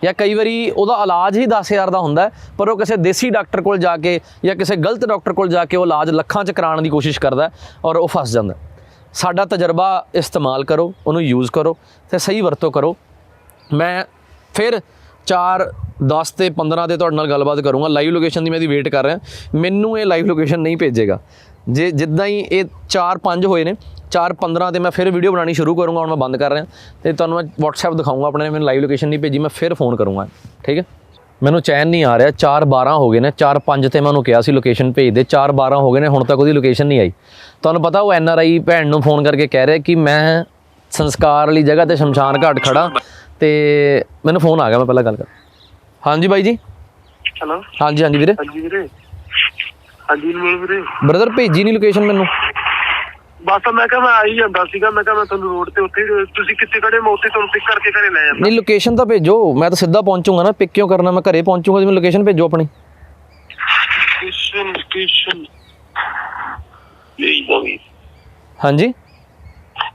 ਜਾਂ ਕਈ ਵਾਰੀ ਉਹਦਾ ਇਲਾਜ ਹੀ 10000 ਦਾ ਹੁੰਦਾ ਪਰ ਉਹ ਕਿਸੇ ਦੇਸੀ ਡਾਕਟਰ ਕੋਲ ਜਾ ਕੇ ਜਾਂ ਕਿਸੇ ਗਲਤ ਡਾਕਟਰ ਕੋਲ ਜਾ ਕੇ ਉਹ ਇਲਾਜ ਲੱਖਾਂ 'ਚ ਕਰਾਉਣ ਦੀ ਕੋਸ਼ਿਸ਼ ਕਰਦਾ ਔਰ ਉਹ ਫਸ ਜਾਂਦਾ ਸਾਡਾ ਤਜਰਬਾ ਇਸਤੇਮਾਲ ਕਰੋ, ਉਹਨੂੰ ਯੂਜ਼ ਕਰੋ ਤੇ ਸਹੀ ਵਰਤੋਂ ਕਰੋ। ਮੈਂ ਫਿਰ 4 10 ਤੇ 15 ਤੇ ਤੁਹਾਡੇ ਨਾਲ ਗੱਲਬਾਤ ਕਰੂੰਗਾ। ਲਾਈਵ ਲੋਕੇਸ਼ਨ ਦੀ ਮੈਂ ਦੀ ਵੇਟ ਕਰ ਰਿਹਾ। ਮੈਨੂੰ ਇਹ ਲਾਈਵ ਲੋਕੇਸ਼ਨ ਨਹੀਂ ਭੇਜੇਗਾ। ਜੇ ਜਿੱਦਾਂ ਹੀ ਇਹ 4 5 ਹੋਏ ਨੇ 4 15 ਤੇ ਮੈਂ ਫਿਰ ਵੀਡੀਓ ਬਣਾਉਣੀ ਸ਼ੁਰੂ ਕਰੂੰਗਾ, ਹੁਣ ਮੈਂ ਬੰਦ ਕਰ ਰਿਹਾ। ਤੇ ਤੁਹਾਨੂੰ ਮੈਂ WhatsApp ਦਿਖਾਊਂਗਾ, ਆਪਣੇ ਮੈਨੂੰ ਲਾਈਵ ਲੋਕੇਸ਼ਨ ਨਹੀਂ ਭੇਜੀ, ਮੈਂ ਫਿਰ ਫੋਨ ਕਰੂੰਗਾ। ਠੀਕ ਹੈ? ਮੈਨੂੰ ਚੈਨ ਨਹੀਂ ਆ ਰਿਹਾ 4 12 ਹੋ ਗਏ ਨੇ 4 5 ਤੇ ਮੈਂ ਉਹਨੂੰ ਕਿਹਾ ਸੀ ਲੋਕੇਸ਼ਨ ਭੇਜ ਦੇ 4 12 ਹੋ ਗਏ ਨੇ ਹੁਣ ਤੱਕ ਉਹਦੀ ਲੋਕੇਸ਼ਨ ਨਹੀਂ ਆਈ। ਤੁਹਾਨੂੰ ਪਤਾ ਉਹ ਐਨ ਆਰ ਆਈ ਭੈਣ ਨੂੰ ਫੋਨ ਕਰਕੇ ਕਹਿ ਰਿਹਾ ਕਿ ਮੈਂ ਸੰਸਕਾਰ ਵਾਲੀ ਜਗ੍ਹਾ ਤੇ ਸ਼ਮਸ਼ਾਨ ਘਾਟ ਖੜਾ ਤੇ ਮੈਨੂੰ ਫੋਨ ਆ ਗਿਆ ਮੈਂ ਪਹਿਲਾਂ ਗੱਲ ਕਰ ਹਾਂਜੀ ਬਾਈ ਜੀ। ਹੈਲੋ ਹਾਂਜੀ ਹਾਂਜੀ ਵੀਰੇ। ਹਾਂਜੀ ਵੀਰੇ। ਹਾਂਜੀ ਅਨਮੋਲ ਵੀਰੇ। ਬ੍ਰਦਰ ਭੇਜੀ ਨਹੀਂ ਲੋਕੇਸ਼ਨ ਮੈਨੂੰ। ਬਸ ਮੈਂ ਕਿਹਾ ਮੈਂ ਆ ਹੀ ਜਾਂਦਾ ਸੀਗਾ ਮੈਂ ਕਿਹਾ ਮੈਂ ਤੁਹਾਨੂੰ ਰੋਡ ਤੇ ਉੱਥੇ ਹੀ- ਤੁਸੀਂ ਕਿੱਥੇ ਖੜੇ? ਮੈਂ ਉੱਥੇ ਤੁਹਾਨੂੰ ਪਿਕ ਕਰਕੇ ਘਰੇ ਲੈ ਜਾਂਦਾ। ਨਹੀਂ ਲੋਕੇਸ਼ਨ ਤਾਂ ਭੇਜੋ। ਮੈਂ ਤਾਂ ਸਿੱਧਾ ਪਹੁੰਚੂਗਾ ਨਾ ਪਿਕ ਕਿਉਂ ਕਰਨਾ? ਮੈਂ ਘਰੇ ਪਹੁੰਚੂਗਾ ਜਿਵੇਂ ਲੋਕੇਸ਼ਨ ਭੇਜੋ ਆਪਣੀ। ਕਿਸ਼ਨ ਕਿਸ਼ਨ ਭੇਜਦਾ ਵੀਰ ਹਾਂਜੀ?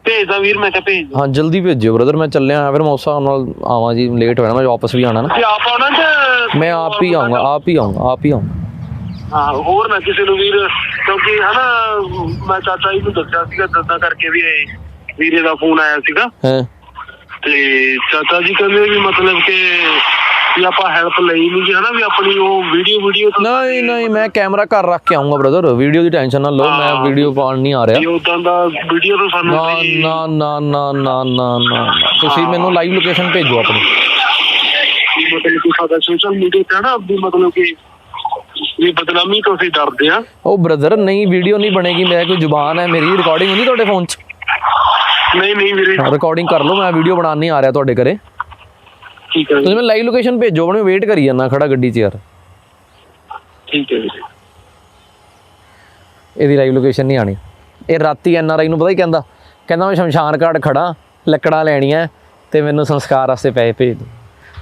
ਭੇਜਦਾ ਵੀਰ ਮੈਂ ਕਿਹਾ ਭੇਜ ਹਾਂ ਜਲਦੀ ਭੇਜਿਓ ਬ੍ਰਦਰ ਮੈਂ ਚੱਲਿਆ ਫਿਰ ਮੈਂ ਉਸ ਹਿਸਾਬ ਨਾਲ ਆਵਾਂ ਜੀ ਲੇਟ ਹੋਣਾ ਮੈਂ ਵਾਪਸ ਵੀ ਆਣਾ ਨਾ। ਤੁਸੀਂ ਆਪ ਆਉਣਾ ਤੇ ਮੈਂ ਆਪ ਹੀ ਆਉਂਗਾ ਆਪ ਹੀ ਆਉਂਗਾ ਆਪ ਹੀ ਆਉਂਗਾ। ਹਾਂ ਹੋਰ ਨਾ ਕਿਸੇ ਨੂੰ ਵੀਰ। ਕਿਉਂਕਿ ਹਨਾ ਮੈਂ ਚਾਚਾ ਜੀ ਨੂੰ ਦੱਸਿਆ ਸੀਗਾ ਦੱਦਾ ਕਰਕੇ ਵੀ ਇਹ ਵੀਰੇ ਦਾ ਫੋਨ ਆਇਆ ਸੀਗਾ। ਹੈ। ਤੇ ਚਾਚਾ ਜੀ ਕਹਿੰਦੇ ਵੀ ਮਤਲਬ ਕਿ ਵੀ ਆਪਾਂ ਹੈਲਪ ਲਈ ਨਹੀਂ ਜੀ ਹਨਾ ਵੀ ਆਪਣੀ ਉਹ ਵੀਡੀਓ ਵੀਡੀਓ ਨਹੀਂ ਨਹੀਂ ਮੈਂ ਕੈਮਰਾ ਘਰ ਰੱਖ ਕੇ ਆਉਂਗਾ ਬ੍ਰਦਰ ਵੀਡੀਓ ਦੀ ਟੈਨਸ਼ਨ ਨਾ ਲਓ ਮੈਂ ਵੀਡੀਓ ਪਾਉਣ ਨਹੀਂ ਆ ਰਿਹਾ। ਉਦਾਂ ਦਾ ਵੀਡੀਓ ਤੋਂ ਸਾਨੂੰ ਨਾ ਨਾ ਨਾ ਨਾ ਨਾ ਨਾ ਨਾ। ਤੁਸੀਂ ਮੈਨੂੰ ਲਾਈਵ ਲੋਕੇਸ਼ਨ ਭੇਜੋ ਆਪਣੀ। ਮਤਲਬ ਕਿ ਸਾਡਾ ਸੋਸ਼ਲ ਮੀਡੀਆ ਤੇ ਨਾ ਵੀ ਮਤਲਬ ਕਿ ਵੀ ਬਦਨਾਮੀ ਤੋਂ ਅਸੀਂ ਡਰਦੇ ਆ ਉਹ ਬ੍ਰਦਰ ਨਹੀਂ ਵੀਡੀਓ ਨਹੀਂ ਬਣੇਗੀ ਮੇਰਾ ਕੋਈ ਜ਼ੁਬਾਨ ਹੈ ਮੇਰੀ ਰਿਕਾਰਡਿੰਗ ਹੁੰਦੀ ਤੁਹਾਡੇ ਫੋਨ 'ਚ? ਨਹੀਂ ਨਹੀਂ ਵੀਰੇ ਰਿਕਾਰਡਿੰਗ ਕਰ ਲਓ ਮੈਂ ਵੀਡੀਓ ਬਣਾਉਣ ਨਹੀਂ ਆ ਰਿਹਾ ਤੁਹਾਡੇ ਘਰੇ। ਠੀਕ ਹੈ ਤੁਸੀਂ ਮੈਨੂੰ ਲਾਈਵ ਲੋਕੇਸ਼ਨ ਭੇਜੋ ਆਪਣੀ ਵੇਟ ਕਰੀ ਜਾਂਦਾ ਖੜਾ ਗੱਡੀ 'ਚ ਯਾਰ। ਠੀਕ ਹੈ ਵੀਰੇ ਇਹਦੀ ਲਾਈਵ ਲੋਕੇਸ਼ਨ ਨਹੀਂ ਆਣੀ ਇਹ ਰਾਤੀ ਐਨ ਆਰ ਆਈ ਨੂੰ ਪਤਾ ਹੀ ਕਹਿੰਦਾ? ਕਹਿੰਦਾ ਮੈਂ ਸ਼ਮਸ਼ਾਨ ਘਾਟ ਖੜਾ ਲੱਕੜਾਂ ਲੈਣੀਆਂ ਤੇ ਮੈਨੂੰ ਸੰਸਕਾਰ ਵਾਸਤੇ ਪੈਸੇ ਭੇਜ ਦਿਓ।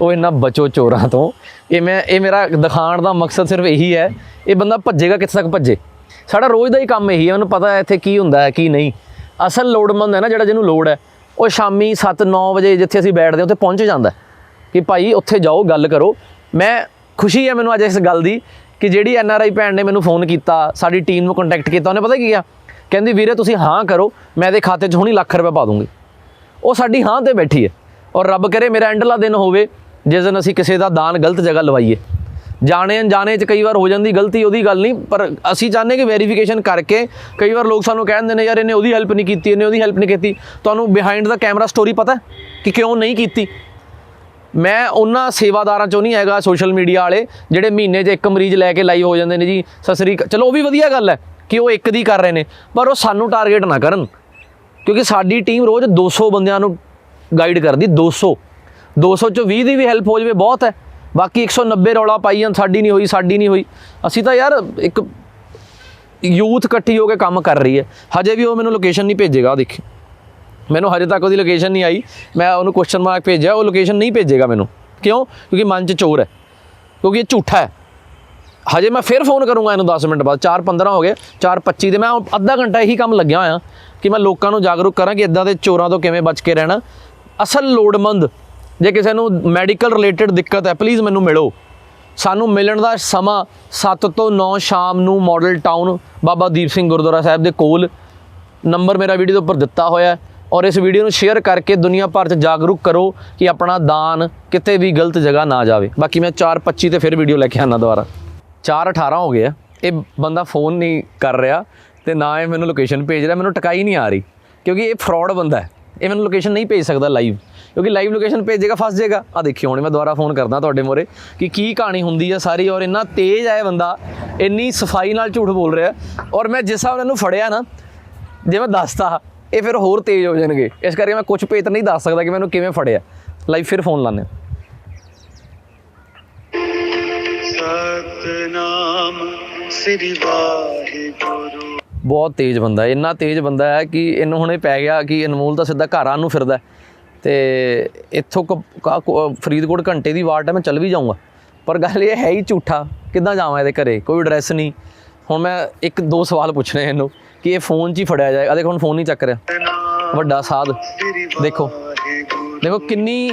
ਉਹ ਇੰਨਾ ਬਚੋ ਚੋਰਾਂ ਤੋਂ। ਇਹ ਮੈਂ, ਇਹ ਮੇਰਾ ਦਿਖਾਉਣ ਦਾ ਮਕਸਦ ਸਿਰਫ ਇਹੀ ਹੈ। ਇਹ ਬੰਦਾ ਭੱਜੇਗਾ, ਕਿੱਥੇ ਤੱਕ ਭੱਜੇ? ਸਾਡਾ ਰੋਜ਼ ਦਾ ਹੀ ਕੰਮ ਇਹੀ ਹੈ, ਉਹਨੂੰ ਪਤਾ ਹੈ ਇੱਥੇ ਕੀ ਹੁੰਦਾ ਹੈ, ਕੀ ਨਹੀਂ। ਅਸਲ ਲੋੜਮੰਦ ਹੈ ਨਾ ਜਿਹੜਾ ਜਿਹਨੂੰ ਲੋੜ ਹੈ। ਉਹ ਸ਼ਾਮੀ 7-9 ਵਜੇ ਜਿੱਥੇ ਅਸੀਂ ਬੈਠਦੇ ਹਾਂ, ਉੱਥੇ ਪਹੁੰਚ ਜਾਂਦਾ ਕਿ ਭਾਈ ਉੱਥੇ ਜਾਓ, ਗੱਲ ਕਰੋ। ਮੈਂ ਖੁਸ਼ੀ ਹੈ ਮੈਨੂੰ ਅੱਜ ਇਸ ਗੱਲ ਦੀ ਕਿ ਜਿਹੜੀ ਐਨ ਆਰ ਆਈ ਭੈਣ ਨੇ ਮੈਨੂੰ ਫੋਨ ਕੀਤਾ, ਸਾਡੀ ਟੀਮ ਨੂੰ ਕੰਟੈਕਟ ਕੀਤਾ, ਉਹਨੇ ਪਤਾ ਕੀ ਆ ਕਹਿੰਦੀ, ਵੀਰੇ, ਤੁਸੀਂ ਹਾਂ ਕਰੋ, ਮੈਂ ਇਹਦੇ ਖਾਤੇ 'ਚ ਹੁਣੀ ਲੱਖ ਰੁਪਏ ਪਾ ਦੂੰਗੀ। ਉਹ ਸਾਡੀ ਹਾਂ ਤੇ ਬੈਠੀ ਹੈ। ਔਰ ਰੱਬ ਕਰੇ ਮੇਰਾ ਐਂਡਲਾ ਦਿਨ ਹੋਵੇ ਜਿਸ ਦਿਨ ਅਸੀਂ ਕਿਸੇ ਦਾ ਦਾਨ ਗਲਤ ਜਗ੍ਹਾ ਲਵਾਈਏ। ਜਾਣੇ ਅਣਜਾਣੇ 'ਚ ਕਈ ਵਾਰ ਹੋ ਜਾਂਦੀ ਗਲਤੀ, ਉਹਦੀ ਗੱਲ ਨਹੀਂ, ਪਰ ਅਸੀਂ ਚਾਹੁੰਦੇ ਕਿ ਵੈਰੀਫਿਕੇਸ਼ਨ ਕਰਕੇ ਕਈ ਵਾਰ ਲੋਕ ਸਾਨੂੰ ਕਹਿੰਦੇ ਨੇ, ਯਾਰ, ਇਹਨੇ ਉਹਦੀ ਹੈਲਪ ਨਹੀਂ ਕੀਤੀ, ਇਹਨੇ ਉਹਦੀ ਹੈਲਪ ਨਹੀਂ ਕੀਤੀ। ਤੁਹਾਨੂੰ ਬਿਹਾਈਂਡ ਦਾ ਕੈਮਰਾ ਸਟੋਰੀ ਪਤਾ ਕਿ ਕਿਉਂ ਨਹੀਂ ਕੀਤੀ? ਮੈਂ ਉਹਨਾਂ ਸੇਵਾਦਾਰਾਂ ਚੋਂ ਨਹੀਂ ਹੈਗਾ ਸੋਸ਼ਲ ਮੀਡੀਆ ਵਾਲੇ, ਜਿਹੜੇ ਮਹੀਨੇ 'ਚ ਇੱਕ ਮਰੀਜ਼ ਲੈ ਕੇ ਲਾਈਵ ਹੋ ਜਾਂਦੇ ਨੇ ਜੀ, ਸਤਿ ਸ੍ਰੀ ਚਲੋ, ਉਹ ਵੀ ਵਧੀਆ ਗੱਲ ਹੈ ਕਿ ਉਹ ਇੱਕ ਦੀ ਕਰ ਰਹੇ ਨੇ, ਪਰ ਉਹ ਸਾਨੂੰ ਟਾਰਗੇਟ ਨਾ ਕਰਨ, ਕਿਉਂਕਿ ਸਾਡੀ ਟੀਮ ਰੋਜ਼ 200 ਬੰਦਿਆਂ ਨੂੰ ਗਾਈਡ ਕਰਦੀ 200 200 ਚੋਂ 20 ਦੀ ਵੀ ਹੈਲਪ ਹੋ ਜਾਵੇ, ਬਹੁਤ ਹੈ। ਬਾਕੀ 190 ਰੌਲਾ ਪਾਈ ਜਾਂ ਸਾਡੀ ਨਹੀਂ ਹੋਈ, ਸਾਡੀ ਨਹੀਂ ਹੋਈ। ਅਸੀਂ ਤਾਂ ਯਾਰ ਇੱਕ ਯੂਥ ਇਕੱਠੀ ਹੋ ਕੇ ਕੰਮ ਕਰ ਰਹੀ ਹੈ। ਹਜੇ ਵੀ ਉਹ ਮੈਨੂੰ ਲੋਕੇਸ਼ਨ ਨਹੀਂ ਭੇਜੇਗਾ, ਆਹ ਦੇਖੀ। ਮੈਨੂੰ ਹਜੇ ਤੱਕ ਉਹਦੀ ਲੋਕੇਸ਼ਨ ਨਹੀਂ ਆਈ। ਮੈਂ ਉਹਨੂੰ ਕੁਐਸਚਨ ਮਾਰਕ ਭੇਜਿਆ, ਉਹ ਲੋਕੇਸ਼ਨ ਨਹੀਂ ਭੇਜੇਗਾ ਮੈਨੂੰ। ਕਿਉਂ? ਕਿਉਂਕਿ ਮਨ 'ਚ ਚੋਰ ਹੈ। ਕਿਉਂਕਿ ਇਹ ਝੂਠਾ ਹੈ। ਹਜੇ ਮੈਂ ਫਿਰ ਫੋਨ ਕਰੂੰਗਾ ਇਹਨੂੰ 10 ਮਿੰਟ ਬਾਅਦ। 4:15 ਹੋ ਗਏ 4:25 ਤੇ ਮੈਂ ਅੱਧਾ ਘੰਟਾ ਇਹੀ ਕੰਮ ਲੱਗਿਆ ਹੋਇਆ ਕਿ ਮੈਂ ਲੋਕਾਂ ਨੂੰ ਜਾਗਰੂਕ ਕਰਾਂ ਕਿ ਇਦਾਂ ਦੇ ਚੋਰਾਂ ਤੋਂ ਕਿਵੇਂ ਬਚ ਕੇ ਰਹਿਣਾ। ਅਸਲ ਲੋੜਮੰਦ ਜੇ ਕਿਸੇ ਨੂੰ ਮੈਡੀਕਲ ਰਿਲੇਟਡ ਦਿੱਕਤ ਹੈ ਪਲੀਜ਼ ਮੈਨੂੰ ਮਿਲੋ। ਸਾਨੂੰ ਮਿਲਣ ਦਾ ਸਮਾਂ 7 ਤੋਂ 9 ਸ਼ਾਮ ਨੂੰ ਮਾਡਲ ਟਾਊਨ ਬਾਬਾ ਦੀਪ ਸਿੰਘ ਗੁਰਦੁਆਰਾ ਸਾਹਿਬ ਦੇ ਕੋਲ ਨੰਬਰ ਮੇਰਾ ਵੀਡੀਓ ਦੇ ਉੱਪਰ ਦਿੱਤਾ ਹੋਇਆ ਹੈ ਔਰ ਇਸ ਵੀਡੀਓ ਨੂੰ ਸ਼ੇਅਰ ਕਰਕੇ ਦੁਨੀਆ ਭਰ 'ਚ ਜਾਗਰੂਕ ਕਰੋ ਕਿ ਆਪਣਾ ਦਾਨ ਕਿਤੇ ਵੀ ਗਲਤ ਜਗ੍ਹਾ ਨਾ ਜਾਵੇ। ਬਾਕੀ ਮੈਂ 4:25 ਤੇ ਫਿਰ ਵੀਡੀਓ ਲੈ ਕੇ ਆਣਾ ਦੁਬਾਰਾ। 4:18 ਹੋ ਗਏ ਆ। ਇਹ ਬੰਦਾ ਫੋਨ ਨਹੀਂ ਕਰ ਰਿਹਾ ਤੇ ਨਾ ਇਹ ਮੈਨੂੰ ਲੋਕੇਸ਼ਨ ਭੇਜ ਰਿਹਾ। ਮੈਨੂੰ ਟਿਕਾਈ ਨਹੀਂ ਆ ਰਹੀ ਕਿਉਂਕਿ ਇਹ ਫਰਾਡ ਬੰਦਾ ਹੈ। ਇਹ ਮੈਨੂੰ ਲੋਕੇਸ਼ਨ ਨਹੀਂ ਭੇਜ ਸਕਦਾ ਲਾਈਵ ਕਿਉਂਕਿ ਲਾਈਵ ਲੋਕੇਸ਼ਨ ਭੇਜੇਗਾ ਫਸ ਜਾਏਗਾ ਆ ਦੇਖਿਓ ਹੁਣ ਮੈਂ ਦੁਬਾਰਾ ਫੋਨ ਕਰਦਾ ਤੁਹਾਡੇ ਮੋਰੇ ਕਿ ਕੀ ਕਹਾਣੀ ਹੁੰਦੀ ਆ ਸਾਰੀ ਔਰ ਇੰਨਾ ਤੇਜ਼ ਇਹ ਬੰਦਾ ਇੰਨੀ ਸਫ਼ਾਈ ਨਾਲ ਝੂਠ ਬੋਲ ਰਿਹਾ। ਔਰ ਮੈਂ ਜਿਸ ਹਿਸਾਬ ਨਾਲ ਇਹਨੂੰ ਫੜਿਆ ਨਾ ਜੇ ਮੈਂ ਦੱਸਤਾ ਇਹ ਫਿਰ ਹੋਰ ਤੇਜ਼ ਹੋ ਜਾਣਗੇ। ਇਸ ਕਰਕੇ ਮੈਂ ਕੁਝ ਭੇਤ ਨਹੀਂ ਦੱਸ ਸਕਦਾ ਕਿ ਮੈਨੂੰ ਕਿਵੇਂ ਫੜਿਆ। ਲਾਈਵ ਫਿਰ ਫੋਨ ਲਾਣੇ ਸਤਨਾਮ ਸ੍ਰੀ ਵਾਹਿਗੁਰੂ। ਬਹੁਤ ਤੇਜ਼ ਬੰਦਾ ਹੈ ਇੰਨਾ ਤੇਜ਼ ਬੰਦਾ ਹੈ ਕਿ ਇਹਨੂੰ ਹੁਣੇ ਪੈ ਗਿਆ ਕਿ ਅਨਮੋਲ ਤਾਂ ਸਿੱਧਾ ਘਰਾਂ ਨੂੰ ਫਿਰਦਾ ਹੈ। ਤੇ ਇੱਥੋਂ ਫਰੀਦਕੋਟ ਘੰਟੇ ਦੀ ਵਾਟ ਹੈ ਮੈਂ ਚੱਲ ਵੀ ਜਾਊਂਗਾ। ਪਰ ਗੱਲ ਇਹ ਹੈ ਹੀ ਝੂਠਾ ਕਿੱਦਾਂ ਜਾਵਾਂ ਇਹਦੇ ਘਰੇ? ਕੋਈ ਐਡਰੈਸ ਨਹੀਂ। ਹੁਣ ਮੈਂ ਇੱਕ ਦੋ ਸਵਾਲ ਪੁੱਛਣੇ ਇਹਨੂੰ ਕਿ ਇਹ ਫੋਨ 'ਚ ਹੀ ਫੜਿਆ ਜਾਏ। ਆ ਦੇਖੋ ਹੁਣ ਫੋਨ ਨਹੀਂ ਚੱਕ ਰਿਹਾ। ਵੱਡਾ ਸਾਧ। ਦੇਖੋ ਦੇਖੋ ਕਿੰਨੀ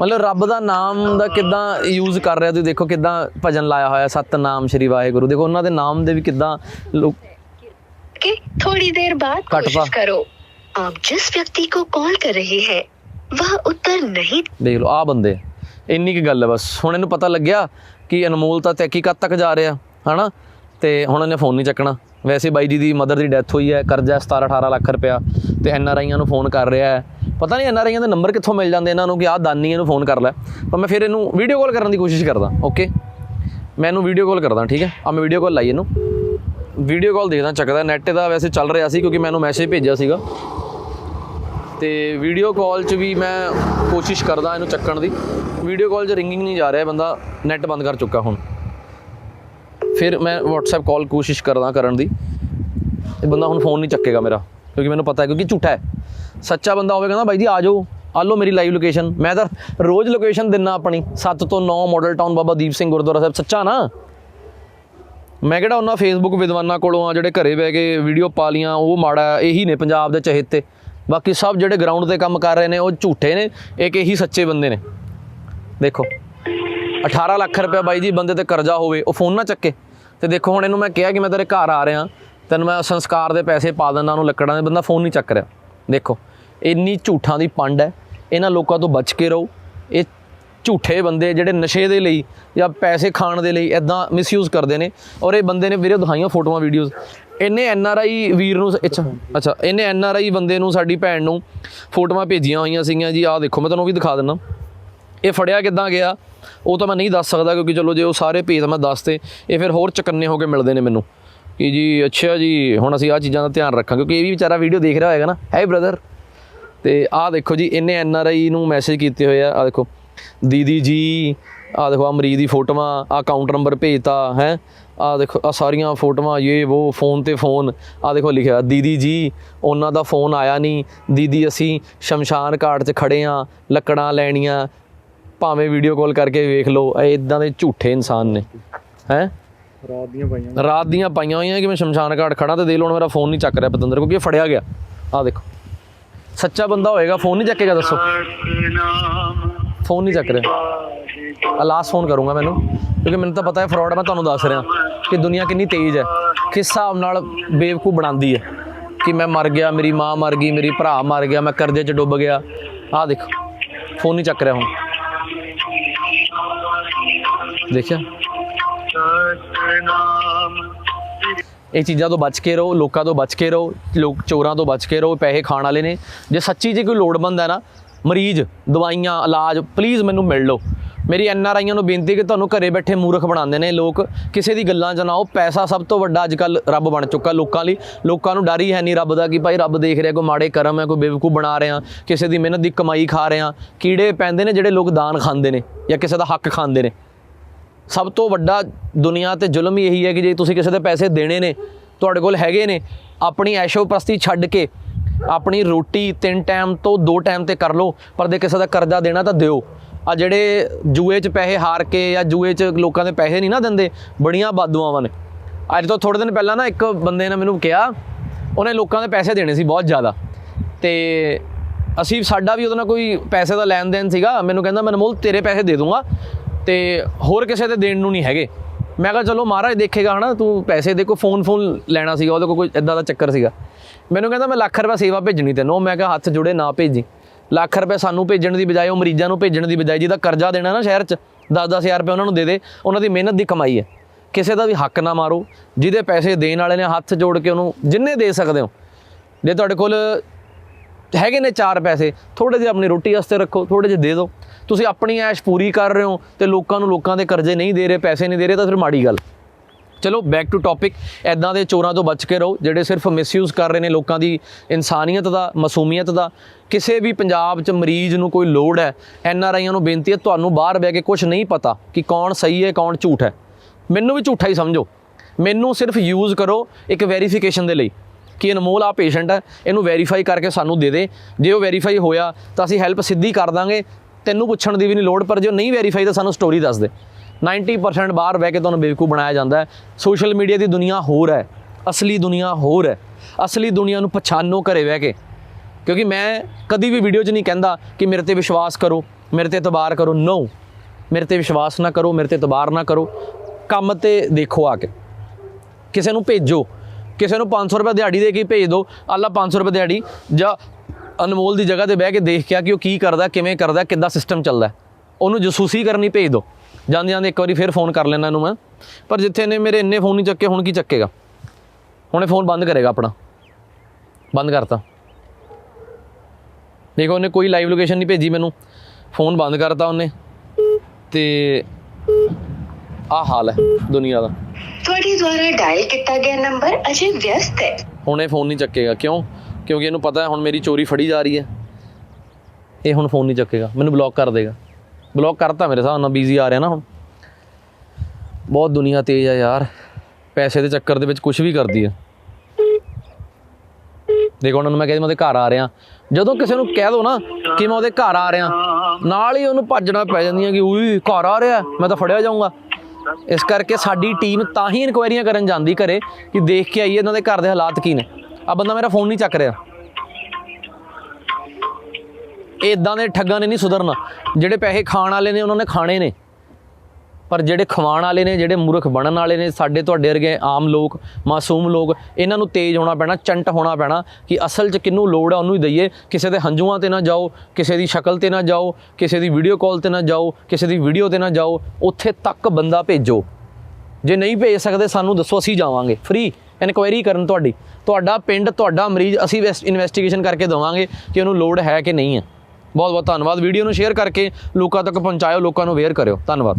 ਮਤਲਬ ਰੱਬ ਦਾ ਨਾਮ ਦਾ ਕਿੱਦਾਂ ਯੂਜ਼ ਕਰ ਰਿਹਾ। ਤੁਸੀਂ ਦੇਖੋ ਕਿੱਦਾਂ ਭਜਨ ਲਾਇਆ ਹੋਇਆ ਸਤਨਾਮ ਸ਼੍ਰੀ ਵਾਹਿਗੁਰੂ। ਦੇਖੋ ਉਹਨਾਂ ਦੇ ਨਾਮ ਦੇ ਵੀ ਕਿਦਾਂ ਕਿ ਥੋੜੀ ਦੇਰ ਬਾਅਦ ਕੋਸ਼ਿਸ਼ ਕਰੋ। ਆਪ ਜਿਸ ਵਿਅਕਤੀ ਕੋ ਕਾਲ ਕਰ ਰਹੇ ਹੈ वह उत्तर नहीं ਦੇਖ ਲਓ ਆ ਬੰਦੇ ਇੰਨੀ ਕੀ ਗੱਲ ਹੈ ਬਸ ਹੁਣ ਇਹਨੂੰ ਪਤਾ ਲੱਗਿਆ ਕਿ ਅਨਮੋਲ ਤਾਂ ਤਹਿਕੀਕਤ ਤੱਕ ਜਾ ਰਿਹਾ ਹਨਾ ਤੇ ਹੁਣ ਇਹਨੇ ਫੋਨ ਨਹੀਂ ਚੱਕਣਾ ਵੈਸੇ ਬਾਈ ਜੀ ਦੀ ਮਦਰ ਦੀ ਡੈਥ ਹੋਈ ਹੈ ਕਰਜ਼ਾ 17 18 ਲੱਖ ਰੁਪਇਆ ਤੇ ਐਨ ਆਰ ਆਈਆਂ ਨੂੰ ਫੋਨ ਕਰ ਰਿਹਾ ਹੈ ਪਤਾ ਨਹੀਂ ਐਨ ਆਰ ਆਈਆਂ ਦੇ ਨੰਬਰ ਕਿੱਥੋਂ ਮਿਲ ਜਾਂਦੇ ਇਹਨਾਂ ਨੂੰ ਕਿ ਆਹ ਦਾਨੀ ਇਹਨੂੰ ਫੋਨ ਕਰ ਲੈ ਪਰ ਮੈਂ ਫਿਰ ਇਹਨੂੰ ਵੀਡੀਓ ਕਾਲ ਕਰਨ ਦੀ ਕੋਸ਼ਿਸ਼ ਕਰਦਾ ਓਕੇ ਮੈਂ ਇਹਨੂੰ ਵੀਡੀਓ ਕਾਲ ਕਰਦਾ ਠੀਕ ਹੈ ਆ ਮੈਂ ਵੀਡੀਓ ਕਾਲ ਲਾਈ ਇਹਨੂੰ ਵੀਡੀਓ ਕਾਲ ਦੇਖਦਾ ਚੱਕਦਾ ਨੈਟ ਦਾ ਵੈਸੇ ਚੱਲ ਰਿਹਾ ਸੀ ਕਿਉਂਕਿ ਮੈਨੂੰ ਮੈਸੇਜ ਭੇਜਿਆ ਸੀਗਾ ਤੇ ਵੀਡੀਓ ਕਾਲ 'ਚ ਵੀ ਮੈਂ ਕੋਸ਼ਿਸ਼ ਕਰਦਾ ਇਹਨੂੰ ਚੱਕਣ ਦੀ। ਵੀਡੀਓ ਕਾਲ 'ਚ ਰਿੰਗਿੰਗ ਨਹੀਂ ਜਾ ਰਿਹਾ ਬੰਦਾ ਨੈਟ ਬੰਦ ਕਰ ਚੁੱਕਾ ਹੁਣ। ਫਿਰ ਮੈਂ WhatsApp ਕਾਲ ਕੋਸ਼ਿਸ਼ ਕਰਦਾ ਕਰਨ ਦੀ। ਇਹ ਬੰਦਾ ਹੁਣ ਫੋਨ ਨਹੀਂ ਚੱਕੇਗਾ ਮੇਰਾ, ਕਿਉਂਕਿ ਮੈਨੂੰ ਪਤਾ ਹੈ, ਕਿਉਂਕਿ ਝੂਠਾ ਹੈ। ਸੱਚਾ ਬੰਦਾ ਹੋਵੇ ਕਹਿੰਦਾ ਬਾਈ ਜੀ ਆ ਜਾਓ, ਆ ਲਓ ਮੇਰੀ ਲਾਈਵ ਲੋਕੇਸ਼ਨ ਮੈਂ ਤਾਂ ਰੋਜ਼ ਲੋਕੇਸ਼ਨ ਦਿੰਨਾ ਆਪਣੀ 7 ਤੋਂ 9 ਮਾਡਲ ਟਾਊਨ ਬਾਬਾ ਦੀਪ ਸਿੰਘ ਗੁਰਦੁਆਰਾ ਸਾਹਿਬ, ਸੱਚਾ ਨਾ। ਮੈਂ ਕਿਹੜਾ ਉਹਨਾਂ ਫੇਸਬੁੱਕ ਵਿਦਵਾਨਾਂ ਕੋਲੋਂ ਆ, ਜਿਹੜੇ ਘਰੇ ਬਹਿ ਕੇ ਵੀਡੀਓ ਪਾ ਲੀਆਂ, ਉਹ ਮਾੜਾ ਇਹੀ ਨੇ ਪੰਜਾਬ ਦੇ ਚਹੇਤੇ। ਬਾਕੀ ਸਭ ਜਿਹੜੇ ਗਰਾਊਂਡ ਤੇ ਕੰਮ ਕਰ ਰਹੇ ਨੇ, ਉਹ ਝੂਠੇ ਨੇ, ਇੱਕ ਇਹੀ ਸੱਚੇ ਬੰਦੇ ਨੇ। ਦੇਖੋ 18 ਲੱਖ ਰੁਪਏ ਬਾਈ ਜੀ, ਬੰਦੇ ਤੇ ਕਰਜ਼ਾ ਹੋਵੇ, ਉਹ ਫੋਨ ਨਾ ਚੱਕੇ। ਤੇ ਦੇਖੋ, ਹੁਣ ਇਹਨੂੰ ਮੈਂ ਕਿਹਾ ਕਿ ਮੈਂ ਤੇਰੇ ਘਰ ਆ ਰਿਹਾ, ਤੈਨੂੰ ਮੈਂ ਸੰਸਕਾਰ ਦੇ ਪੈਸੇ ਪਾ ਦਿੰਦਾ, ਉਹਨੂੰ ਲੱਕੜਾਂ ਦੇ, ਬੰਦਾ ਫੋਨ ਨਹੀਂ ਚੱਕ ਰਿਹਾ। ਦੇਖੋ, ਇੰਨੀ ਝੂਠਾਂ ਦੀ ਪੰਡ ਹੈ, ਇਹਨਾਂ ਲੋਕਾਂ ਤੋਂ ਬਚ ਕੇ ਰਹੋ। ਇਹ ਝੂਠੇ ਬੰਦੇ ਜਿਹੜੇ ਨਸ਼ੇ ਦੇ ਲਈ ਜਾਂ ਪੈਸੇ ਖਾਣ ਦੇ ਲਈ ਇਦਾਂ ਮਿਸਯੂਜ਼ ਕਰਦੇ ਨੇ, ਔਰ ਇਹ ਬੰਦੇ ਨੇ ਵੀਰੇ, ਦਿਖਾਈਆਂ ਫੋਟੋਆਂ ਵੀਡੀਓਜ਼ ਇਹਨੇ ਐਨ ਆਰ ਆਈ ਵੀਰ ਨੂੰ ਅੱਛਾ ਅੱਛਾ, ਇਹਨੇ ਐਨ ਆਰ ਆਈ ਬੰਦੇ ਨੂੰ ਸਾਡੀ ਭੈਣ ਨੂੰ ਫੋਟੋਆਂ ਭੇਜੀਆਂ ਹੋਈਆਂ ਸੀਗੀਆਂ ਜੀ, ਆਹ ਦੇਖੋ, ਮੈਂ ਤੁਹਾਨੂੰ ਉਹ ਵੀ ਦਿਖਾ ਦਿੰਦਾ। ਇਹ ਫੜਿਆ ਕਿੱਦਾਂ ਗਿਆ? ਉਹ ਤਾਂ ਮੈਂ ਨਹੀਂ ਦੱਸ ਸਕਦਾ ਕਿਉਂਕਿ ਚਲੋ ਜੇ ਉਹ ਸਾਰੇ ਭੇਜ ਮੈਂ ਦੱਸਤੇ, ਇਹ ਫਿਰ ਹੋਰ ਚਕੰਨੇ ਹੋ ਕੇ ਮਿਲਦੇ ਨੇ ਮੈਨੂੰ। ਕਿ ਜੀ, ਅੱਛਾ ਜੀ, ਹੁਣ ਅਸੀਂ ਆਹ ਚੀਜ਼ਾਂ ਦਾ ਧਿਆਨ ਰੱਖਾਂ ਕਿਉਂਕਿ ਇਹ ਵੀ ਵਿਚਾਰਾ ਵੀਡੀਓ ਦੇਖ ਰਿਹਾ ਹੋਏਗਾ ਨਾ। ਹੈ ਬ੍ਰਦਰ ਤੇ ਆਹ ਦੇਖੋ ਜੀ, ਇਹਨੇ ਐਨ ਆਰ ਆਈ ਨੂੰ ਮੈਸੇਜ ਕੀਤੇ ਹੋਏ ਆ। ਆਹ ਦੇਖੋ, ਦੀਦੀ ਜੀ, ਆਹ ਦੇਖੋ ਆ ਮਰੀਜ਼ ਦੀ ਫੋਟੋਆਂ ਆ ਅਕਾਊਂਟ ਨੰਬਰ ਭੇਜਤਾ, ਹੈ। ਆਹ ਦੇਖੋ ਆ ਸਾਰੀਆਂ ਫੋਟੋਆਂ ਇਹ ਉਹ ਫੋਨ ਤੇ ਫੋਨ। ਆਹ ਦੇਖੋ ਲਿਖਿਆ ਦੀਦੀ ਜੀ ਉਹਨਾਂ ਦਾ ਫੋਨ ਆਇਆ ਨਹੀਂ। ਦੀਦੀ ਅਸੀਂ ਸ਼ਮਸ਼ਾਨ ਘਾਟ 'ਚ ਖੜੇ ਆ ਲੱਕੜਾਂ ਲੈਣੀਆਂ। ਭਾਵੇਂ ਵੀਡੀਓ ਕਾਲ ਕਰਕੇ ਵੇਖ ਲਓ ਇਹ ਇਦਾਂ ਦੇ ਝੂਠੇ ਇਨਸਾਨ ਨੇ। ਹੈ? ਰਾਤ ਦੀਆਂ ਪਾਈਆਂ ਰਾਤ ਦੀਆਂ ਪਾਈਆਂ ਹੋਈਆਂ ਕਿ ਮੈਂ ਸ਼ਮਸ਼ਾਨ ਘਾਟ ਖੜਾ ਤੇ ਦੇ ਲਓ ਹੁਣ ਮੇਰਾ ਫੋਨ ਨਹੀਂ ਚੱਕ ਰਿਹਾ ਪਤੰਦਰ ਕਿਉਂਕਿ ਇਹ ਫੜਿਆ ਗਿਆ। ਆਹ ਦੇਖੋ। ਸੱਚਾ ਬੰਦਾ ਹੋਏਗਾ ਫੋਨ ਨਹੀਂ ਚੱਕੇਗਾ ਦੱਸੋ। ਫੋਨ ਨਹੀਂ ਚੱਕ ਰਿਹਾ। ਆ ਲਾਸਟ ਫੋਨ ਕਰੂੰਗਾ ਮੈਨੂੰ, ਕਿਉਂਕਿ ਮੈਨੂੰ ਤਾਂ ਪਤਾ ਹੈ ਫਰਾਡ ਮੈਂ ਤੁਹਾਨੂੰ ਦੱਸ ਰਿਹਾ ਕਿ ਦੁਨੀਆ ਕਿੰਨੀ ਤੇਜ਼ ਹੈ, ਕਿਸ ਹਿਸਾਬ ਨਾਲ ਬੇਵਕੂ ਬਣਾਉਂਦੀ ਹੈ, ਕਿ ਮੈਂ ਮਰ ਗਿਆ, ਮੇਰੀ ਮਾਂ ਮਰ ਗਈ, ਮੇਰੀ ਭਰਾ ਮਰ ਗਿਆ, ਮੈਂ ਕਰਜ਼ੇ 'ਚ ਡੁੱਬ ਗਿਆ, ਆਹ ਦੇਖੋ ਫੋਨ ਨਹੀਂ ਚੱਕ ਰਿਹਾ ਹੁਣ। ਦੇਖਿਆ? ਇਹ ਚੀਜ਼ਾਂ ਤੋਂ ਬਚ ਕੇ ਰਹੋ, ਲੋਕਾਂ ਤੋਂ ਬਚ ਕੇ ਰਹੋ, ਲੋਕ ਚੋਰਾਂ ਤੋਂ ਬਚ ਕੇ ਰਹੋ, ਪੈਸੇ ਖਾਣ ਵਾਲੇ ਨੇ। ਜੇ ਸੱਚੀ ਜੇ ਕੋਈ ਲੋੜਵੰਦ ਹੈ ਨਾ, ਮਰੀਜ਼, ਦਵਾਈਆਂ, ਇਲਾਜ ਪਲੀਜ਼ ਮੈਨੂੰ ਮਿਲ ਲਓ। ਮੇਰੀ ਐਨ ਆਰ ਆਈਆਂ ਨੂੰ ਬੇਨਤੀ ਕਿ ਤੁਹਾਨੂੰ ਘਰੇ ਬੈਠੇ ਮੂਰਖ ਬਣਾਉਂਦੇ ਨੇ ਲੋਕ। ਕਿਸੇ ਦੀ ਗੱਲਾਂ 'ਚ ਨਾ ਆਓ। ਪੈਸਾ ਸਭ ਤੋਂ ਵੱਡਾ ਅੱਜ ਕੱਲ ਰੱਬ ਬਣ ਚੁੱਕਾ ਲੋਕਾਂ ਲਈ। ਲੋਕਾਂ ਨੂੰ ਡਰ ਹੀ ਹੈ ਨਹੀਂ ਰੱਬ ਦਾ ਕਿ ਭਾਈ ਰੱਬ ਦੇਖ ਰਿਹਾ, ਕੋਈ ਮਾੜੇ ਕਰਮ ਹੈ, ਕੋਈ ਬੇਵਕੂ ਬਣਾ ਰਿਹਾ, ਕਿਸੇ ਦੀ ਮਿਹਨਤ ਦੀ ਕਮਾਈ ਖਾ ਰਿਹਾ। ਕੀੜੇ ਪੈਂਦੇ ਨੇ ਜਿਹੜੇ ਲੋਕ ਦਾਨ ਖਾਂਦੇ ਨੇ ਜਾਂ ਕਿਸੇ ਦਾ ਹੱਕ ਖਾਂਦੇ ਨੇ। ਸਭ ਤੋਂ ਵੱਡਾ ਦੁਨੀਆ ਤੇ ਜ਼ੁਲਮ ਹੀ ਇਹੀ ਹੈ ਕਿ ਜੇ ਤੁਸੀਂ ਕਿਸੇ ਦੇ ਪੈਸੇ ਦੇਣੇ ਨੇ, ਤੁਹਾਡੇ ਕੋਲ ਹੈਗੇ ਨੇ, ਆਪਣੀ ਐਸ਼ੋਪ੍ਰਸਤੀ ਛੱਡ ਕੇ ਆਪਣੀ ਰੋਟੀ ਤਿੰਨ ਟਾਈਮ ਤੋਂ ਦੋ ਟਾਈਮ ਤੇ ਕਰ ਲਓ, ਪਰ ਜੇ ਕਿਸੇ ਦਾ ਕਰਜ਼ਾ ਦੇਣਾ ਤਾਂ ਦਿਓ। ਆ ਜਿਹੜੇ ਜੂਏ 'ਚ ਪੈਸੇ ਹਾਰ ਕੇ ਜਾਂ ਜੂਏ 'ਚ ਲੋਕਾਂ ਦੇ ਪੈਸੇ ਨਹੀਂ ਨਾ ਦਿੰਦੇ, ਬੜੀਆਂ ਬਾਦੂਆਵਾਂ ਨੇ। ਅੱਜ ਤੋਂ ਥੋੜੇ ਦਿਨ ਪਹਿਲਾਂ ਨਾ ਇੱਕ ਬੰਦੇ ਨੇ ਮੈਨੂੰ ਕਿਹਾ, ਉਹਨੇ ਲੋਕਾਂ ਦੇ ਪੈਸੇ ਦੇਣੇ ਸੀ ਬਹੁਤ ਜ਼ਿਆਦਾ। ਤੇ ਅਸੀਂ ਸਾਡਾ ਵੀ ਉਹਦੇ ਨਾਲ ਕੋਈ ਪੈਸੇ ਦਾ ਲੈਣ ਦੇਣ ਸੀਗਾ, ਮੈਨੂੰ ਕਹਿੰਦਾ, ਮੈਂ ਅਨਮੋਲ, ਤੇਰੇ ਪੈਸੇ ਦੇ ਦੂੰਗਾ ਤੇ ਹੋਰ ਕਿਸੇ ਦੇ ਦੇਣ ਨੂੰ ਨਹੀਂ ਹੈਗੇ। ਮੈਂ ਕਿਹਾ, ਚਲੋ ਮਹਾਰਾਜ ਦੇਖੇਗਾ ਹਨਾ, ਤੂੰ ਪੈਸੇ ਦੇ ਕੋ ਫੋਨ ਫੋਨ ਲੈਣਾ ਸੀਗਾ, ਉਹਦੇ ਕੋਲ ਕੋਈ ਇਦਾਂ ਦਾ ਚੱਕਰ ਸੀਗਾ। ਮੈਨੂੰ ਕਹਿੰਦਾ, ਮੈਂ ਲੱਖ ਰੁਪਏ ਸੇਵਾ ਭੇਜਣੀ ਤੈਨੂੰ। ਮੈਂ ਕਿਹਾ, ਹੱਥ ਜੁੜੇ ਨਾ ਭੇਜੀ। ਲੱਖ ਰੁਪਏ ਸਾਨੂੰ ਭੇਜਣ ਦੀ ਬਜਾਏ, ਉਹ ਮਰੀਜ਼ਾਂ ਨੂੰ ਭੇਜਣ ਦੀ ਬਜਾਏ, ਜਿਹਦਾ ਕਰਜ਼ਾ ਦੇਣਾ ਨਾ ਸ਼ਹਿਰ 'ਚ 10-10000 ਰੁਪਏ ਉਹਨਾਂ ਨੂੰ ਦੇ ਦੇ, ਉਹਨਾਂ ਦੀ ਮਿਹਨਤ ਦੀ ਕਮਾਈ ਹੈ। ਕਿਸੇ ਦਾ ਵੀ ਹੱਕ ਨਾ ਮਾਰੋ, ਜਿਹਦੇ ਪੈਸੇ ਦੇਣ ਵਾਲੇ ਨੇ ਹੱਥ ਜੋੜ ਕੇ ਉਹਨੂੰ ਜਿੰਨੇ ਦੇ ਸਕਦੇ ਹੋ। ਜੇ ਤੁਹਾਡੇ ਕੋਲ ਹੈਗੇ ਨੇ ਚਾਰ ਪੈਸੇ ਥੋੜੇ ਜਿਹੇ ਆਪਣੀ ਰੋਟੀ ਵਾਸਤੇ ਰੱਖੋ ਥੋੜੇ ਜਿਹੇ ਦੇ ਦਿਓ। ਤੁਸੀਂ ਆਪਣੀ ਐਸ਼ ਪੂਰੀ ਕਰ ਰਹੇ ਹੋ ਤੇ ਲੋਕਾਂ ਨੂੰ ਲੋਕਾਂ ਦੇ ਕਰਜ਼ੇ ਨਹੀਂ ਦੇ ਰਹੇ, ਪੈਸੇ ਨਹੀਂ ਦੇ ਰਹੇ, ਤਾਂ ਫਿਰ ਮਾੜੀ ਗੱਲ। ਚਲੋ ਬੈਕ ਟੂ ਟੌਪਿਕ ਐਦਾਂ ਦੇ ਚੋਰਾਂ ਤੋਂ ਬਚ ਕੇ ਰਹੋ, ਜਿਹੜੇ ਸਿਰਫ ਮਿਸਯੂਜ਼ ਕਰ ਰਹੇ ਨੇ ਲੋਕਾਂ ਦੀ ਇਨਸਾਨੀਅਤ ਦਾ, ਮਾਸੂਮੀਅਤ ਦਾ। ਕਿਸੇ ਵੀ ਪੰਜਾਬ 'ਚ ਮਰੀਜ਼ ਨੂੰ ਕੋਈ ਲੋੜ ਹੈ, ਐਨ ਆਰ ਆਈਆਂ ਨੂੰ ਬੇਨਤੀ ਹੈ, ਤੁਹਾਨੂੰ ਬਾਹਰ ਬਹਿ ਕੇ ਕੁਝ ਨਹੀਂ ਪਤਾ ਕਿ ਕੌਣ ਸਹੀ ਹੈ, ਕੌਣ ਝੂਠ ਹੈ। ਮੈਨੂੰ ਵੀ ਝੂਠਾ ਹੀ ਸਮਝੋ। ਮੈਨੂੰ ਸਿਰਫ ਯੂਜ਼ ਕਰੋ ਇੱਕ ਵੈਰੀਫਿਕੇਸ਼ਨ ਦੇ ਲਈ ਕਿ ਅਨਮੋਲ ਆ ਪੇਸ਼ੈਂਟ ਹੈ, ਇਹਨੂੰ ਵੈਰੀਫਾਈ ਕਰਕੇ ਸਾਨੂੰ ਦੇ ਦੇ। ਜੇ ਉਹ ਵੈਰੀਫਾਈ ਹੋਇਆ ਤਾਂ ਅਸੀਂ ਹੈਲਪ ਸਿੱਧੀ ਕਰ ਦਾਂਗੇ। ਤੈਨੂੰ ਪੁੱਛਣ ਦੀ ਵੀ ਨਹੀਂ ਲੋੜ, ਪਰ ਜੇ ਉਹ ਨਹੀਂ ਵੈਰੀਫਾਈ ਤਾਂ ਸਾਨੂੰ ਸਟੋਰੀ ਦੱਸ ਦੇ। 90% ਬਾਹਰ ਬਹਿ ਕੇ ਤੁਹਾਨੂੰ ਬੇਵਕੂ ਬਣਾਇਆ ਜਾਂਦਾ ਹੈ। ਸੋਸ਼ਲ ਮੀਡੀਆ ਦੀ ਦੁਨੀਆ ਹੋਰ ਹੈ। ਅਸਲੀ ਦੁਨੀਆ ਹੋਰ ਹੈ। ਅਸਲੀ ਦੁਨੀਆ ਨੂੰ ਪਛਾਣੋ ਘਰੇ ਬਹਿ ਕੇ। ਕਿਉਂਕਿ ਮੈਂ ਕਦੀ ਵੀ ਵੀਡੀਓ 'ਚ ਨਹੀਂ ਕਹਿੰਦਾ ਕਿ ਮੇਰੇ ਤੇ ਵਿਸ਼ਵਾਸ ਕਰੋ, ਮੇਰੇ ਤੇ ਇਤਬਾਰ ਕਰੋ। ਨੋ ਮੇਰੇ ਤੇ ਵਿਸ਼ਵਾਸ ਨਾ ਕਰੋ, ਮੇਰੇ ਤੇ ਇਤਬਾਰ ਨਾ ਕਰੋ। ਕੰਮ ਤੇ ਦੇਖੋ ਆ ਕੇ। ਕਿਸੇ ਨੂੰ ਭੇਜੋ। ਕਿਸੇ ਨੂੰ 500 ਰੁਪਏ ਦਿਹਾੜੀ ਦੇ ਕੇ ਭੇਜ ਦਿਓ ਅੱਲਾ 500 ਰੁਪਏ ਦਿਹਾੜੀ ਜਾਂ ਅਨਮੋਲ ਦੀ ਜਗ੍ਹਾ ਤੇ ਬਹਿ ਕੇ ਦੇਖ ਕੇ ਆ ਕਿ ਉਹ ਕੀ ਕਰਦਾ, ਕਿਵੇਂ ਕਰਦਾ, ਕਿੱਦਾਂ ਸਿਸਟਮ ਚੱਲਦਾ। ਉਹਨੂੰ ਜਸੂਸੀ ਕਰਨੀ ਭੇਜ ਦਿਓ ਜਾਂਦੇ ਜਾਂਦੇ ਇੱਕ ਵਾਰੀ ਫਿਰ ਫੋਨ ਕਰ ਲੈਣਾ ਇਹਨੂੰ ਮੈਂ। ਪਰ ਜਿੱਥੇ ਨੇ ਮੇਰੇ ਇੰਨੇ ਫੋਨ ਨਹੀਂ ਚੱਕੇ ਹੁਣ ਕੀ ਚੱਕੇਗਾ? ਹੁਣ ਇਹ ਫੋਨ ਬੰਦ ਕਰੇਗਾ ਆਪਣਾ। ਬੰਦ ਕਰਤਾ। ਦੇਖੋ ਉਹਨੇ ਕੋਈ ਲਾਈਵ ਲੋਕੇਸ਼ਨ ਨਹੀਂ ਭੇਜੀ ਮੈਨੂੰ। ਫੋਨ ਬੰਦ ਕਰਤਾ ਉਹਨੇ। ਤੇ ਆ ਹਾਲ ਹੈ ਦੁਨੀਆ ਦਾ। ਤੁਹਾਡੇ ਦੁਆਰਾ ਡਾਇਲ ਕੀਤਾ ਗਿਆ ਨੰਬਰ ਅਜੇ ਵਿਅਸਤ ਹੈ। ਹੁਣ ਇਹ ਫੋਨ ਨਹੀਂ ਚੱਕੇਗਾ। ਕਿਉਂ? ਕਿਉਂਕਿ ਇਹਨੂੰ ਪਤਾ ਹੈ ਹੁਣ ਮੇਰੀ ਚੋਰੀ ਫੜੀ ਜਾ ਰਹੀ ਹੈ। ਇਹ ਹੁਣ ਫੋਨ ਨਹੀਂ ਚੱਕੇਗਾ। ਮੈਨੂੰ ਬਲੌਕ ਕਰ ਦੇਗਾ। ਬਲੌਕ ਕਰਤਾ ਮੇਰੇ ਹਿਸਾਬ ਨਾਲ ਬੀਜ਼ੀ ਆ ਰਿਹਾ ਨਾ ਹੁਣ। ਬਹੁਤ ਦੁਨੀਆ ਤੇਜ਼ ਆ ਯਾਰ। ਪੈਸੇ ਦੇ ਚੱਕਰ ਦੇ ਵਿੱਚ ਕੁਝ ਵੀ ਕਰਦੀ ਹੈ ਦੇਖੋ ਉਹਨਾਂ ਨੂੰ ਮੈਂ ਕਹਿੰਦਾ ਮੈਂ ਉਹਦੇ ਘਰ ਆ ਰਿਹਾ। ਜਦੋਂ ਕਿਸੇ ਨੂੰ ਕਹਿ ਦੋ ਨਾ ਕਿ ਮੈਂ ਉਹਦੇ ਘਰ ਆ ਰਿਹਾ, ਨਾਲ ਹੀ ਉਹਨੂੰ ਭੱਜਣਾ ਪੈ ਜਾਂਦੀਆਂ ਕਿ, ਉਈ, ਘਰ ਆ ਰਿਹਾ, ਮੈਂ ਤਾਂ ਫੜਿਆ ਜਾਊਂਗਾ। ਇਸ ਕਰਕੇ ਸਾਡੀ ਟੀਮ ਤਾਂ ਹੀ ਇਨਕੁਆਇਰੀਆਂ ਕਰਨ ਜਾਂਦੀ ਘਰੇ ਕਿ ਦੇਖ ਕੇ ਆਈਏ ਇਹਨਾਂ ਦੇ ਘਰ ਦੇ ਹਾਲਾਤ ਕੀ ਨੇ। ਆ ਬੰਦਾ ਮੇਰਾ ਫੋਨ ਨਹੀਂ ਚੱਕ ਰਿਹਾ। ਇਹ ਇਦਾਂ ਦੇ ਠੱਗਾਂ ਨੇ ਨਹੀਂ ਸੁਧਰਨਾ। ਜਿਹੜੇ ਪੈਸੇ ਖਾਣ ਵਾਲੇ ਨੇ, ਉਹਨਾਂ ਨੇ ਖਾਣੇ ਨੇ। ਪਰ ਜਿਹੜੇ ਖਵਾਉਣ ਵਾਲੇ ਨੇ, ਜਿਹੜੇ ਮੂਰਖ ਬਣਨ ਵਾਲੇ ਨੇ, ਸਾਡੇ ਤੁਹਾਡੇ ਵਰਗੇ ਆਮ ਲੋਕ, ਮਾਸੂਮ ਲੋਕ, ਇਹਨਾਂ ਨੂੰ ਤੇਜ਼ ਹੋਣਾ ਪੈਣਾ, ਚੰਟ ਹੋਣਾ ਪੈਣਾ ਕਿ ਅਸਲ 'ਚ ਕਿਹਨੂੰ ਲੋੜ ਆ ਉਹਨੂੰ ਹੀ ਦਈਏ। ਕਿਸੇ ਦੇ ਹੰਝੂਆਂ ਤੇ ਨਾ ਜਾਓ, ਕਿਸੇ ਦੀ ਸ਼ਕਲ ਤੇ ਨਾ ਜਾਓ, ਕਿਸੇ ਦੀ ਵੀਡੀਓ ਕਾਲ ਤੇ ਨਾ ਜਾਓ, ਕਿਸੇ ਦੀ ਵੀਡੀਓ ਤੇ ਨਾ ਜਾਓ, ਉੱਥੇ ਤੱਕ ਬੰਦਾ ਭੇਜੋ। ਜੇ ਨਹੀਂ ਭੇਜ ਸਕਦੇ, ਸਾਨੂੰ ਦੱਸੋ, ਅਸੀਂ ਜਾਵਾਂਗੇ। ਫ੍ਰੀ ਇਨਕੁਆਇਰੀ ਕਰਨ ਤੁਹਾਡੀ। ਤੁਹਾਡਾ ਪਿੰਡ, ਤੁਹਾਡਾ ਮਰੀਜ਼, ਅਸੀਂ ਇਨਵੈਸਟੀਗੇਸ਼ਨ ਕਰਕੇ ਦਵਾਂਗੇ ਕਿ ਉਹਨੂੰ ਲੋੜ ਹੈ ਕਿ ਨਹੀਂ ਹੈ। ਬਹੁਤ ਬਹੁਤ ਧੰਨਵਾਦ। ਵੀਡੀਓ ਨੂੰ ਸ਼ੇਅਰ ਕਰਕੇ ਲੋਕਾਂ ਤੱਕ ਪਹੁੰਚਾਇਓ, ਲੋਕਾਂ ਨੂੰ ਅਵੇਅਰ ਕਰਿਓ। ਧੰਨਵਾਦ।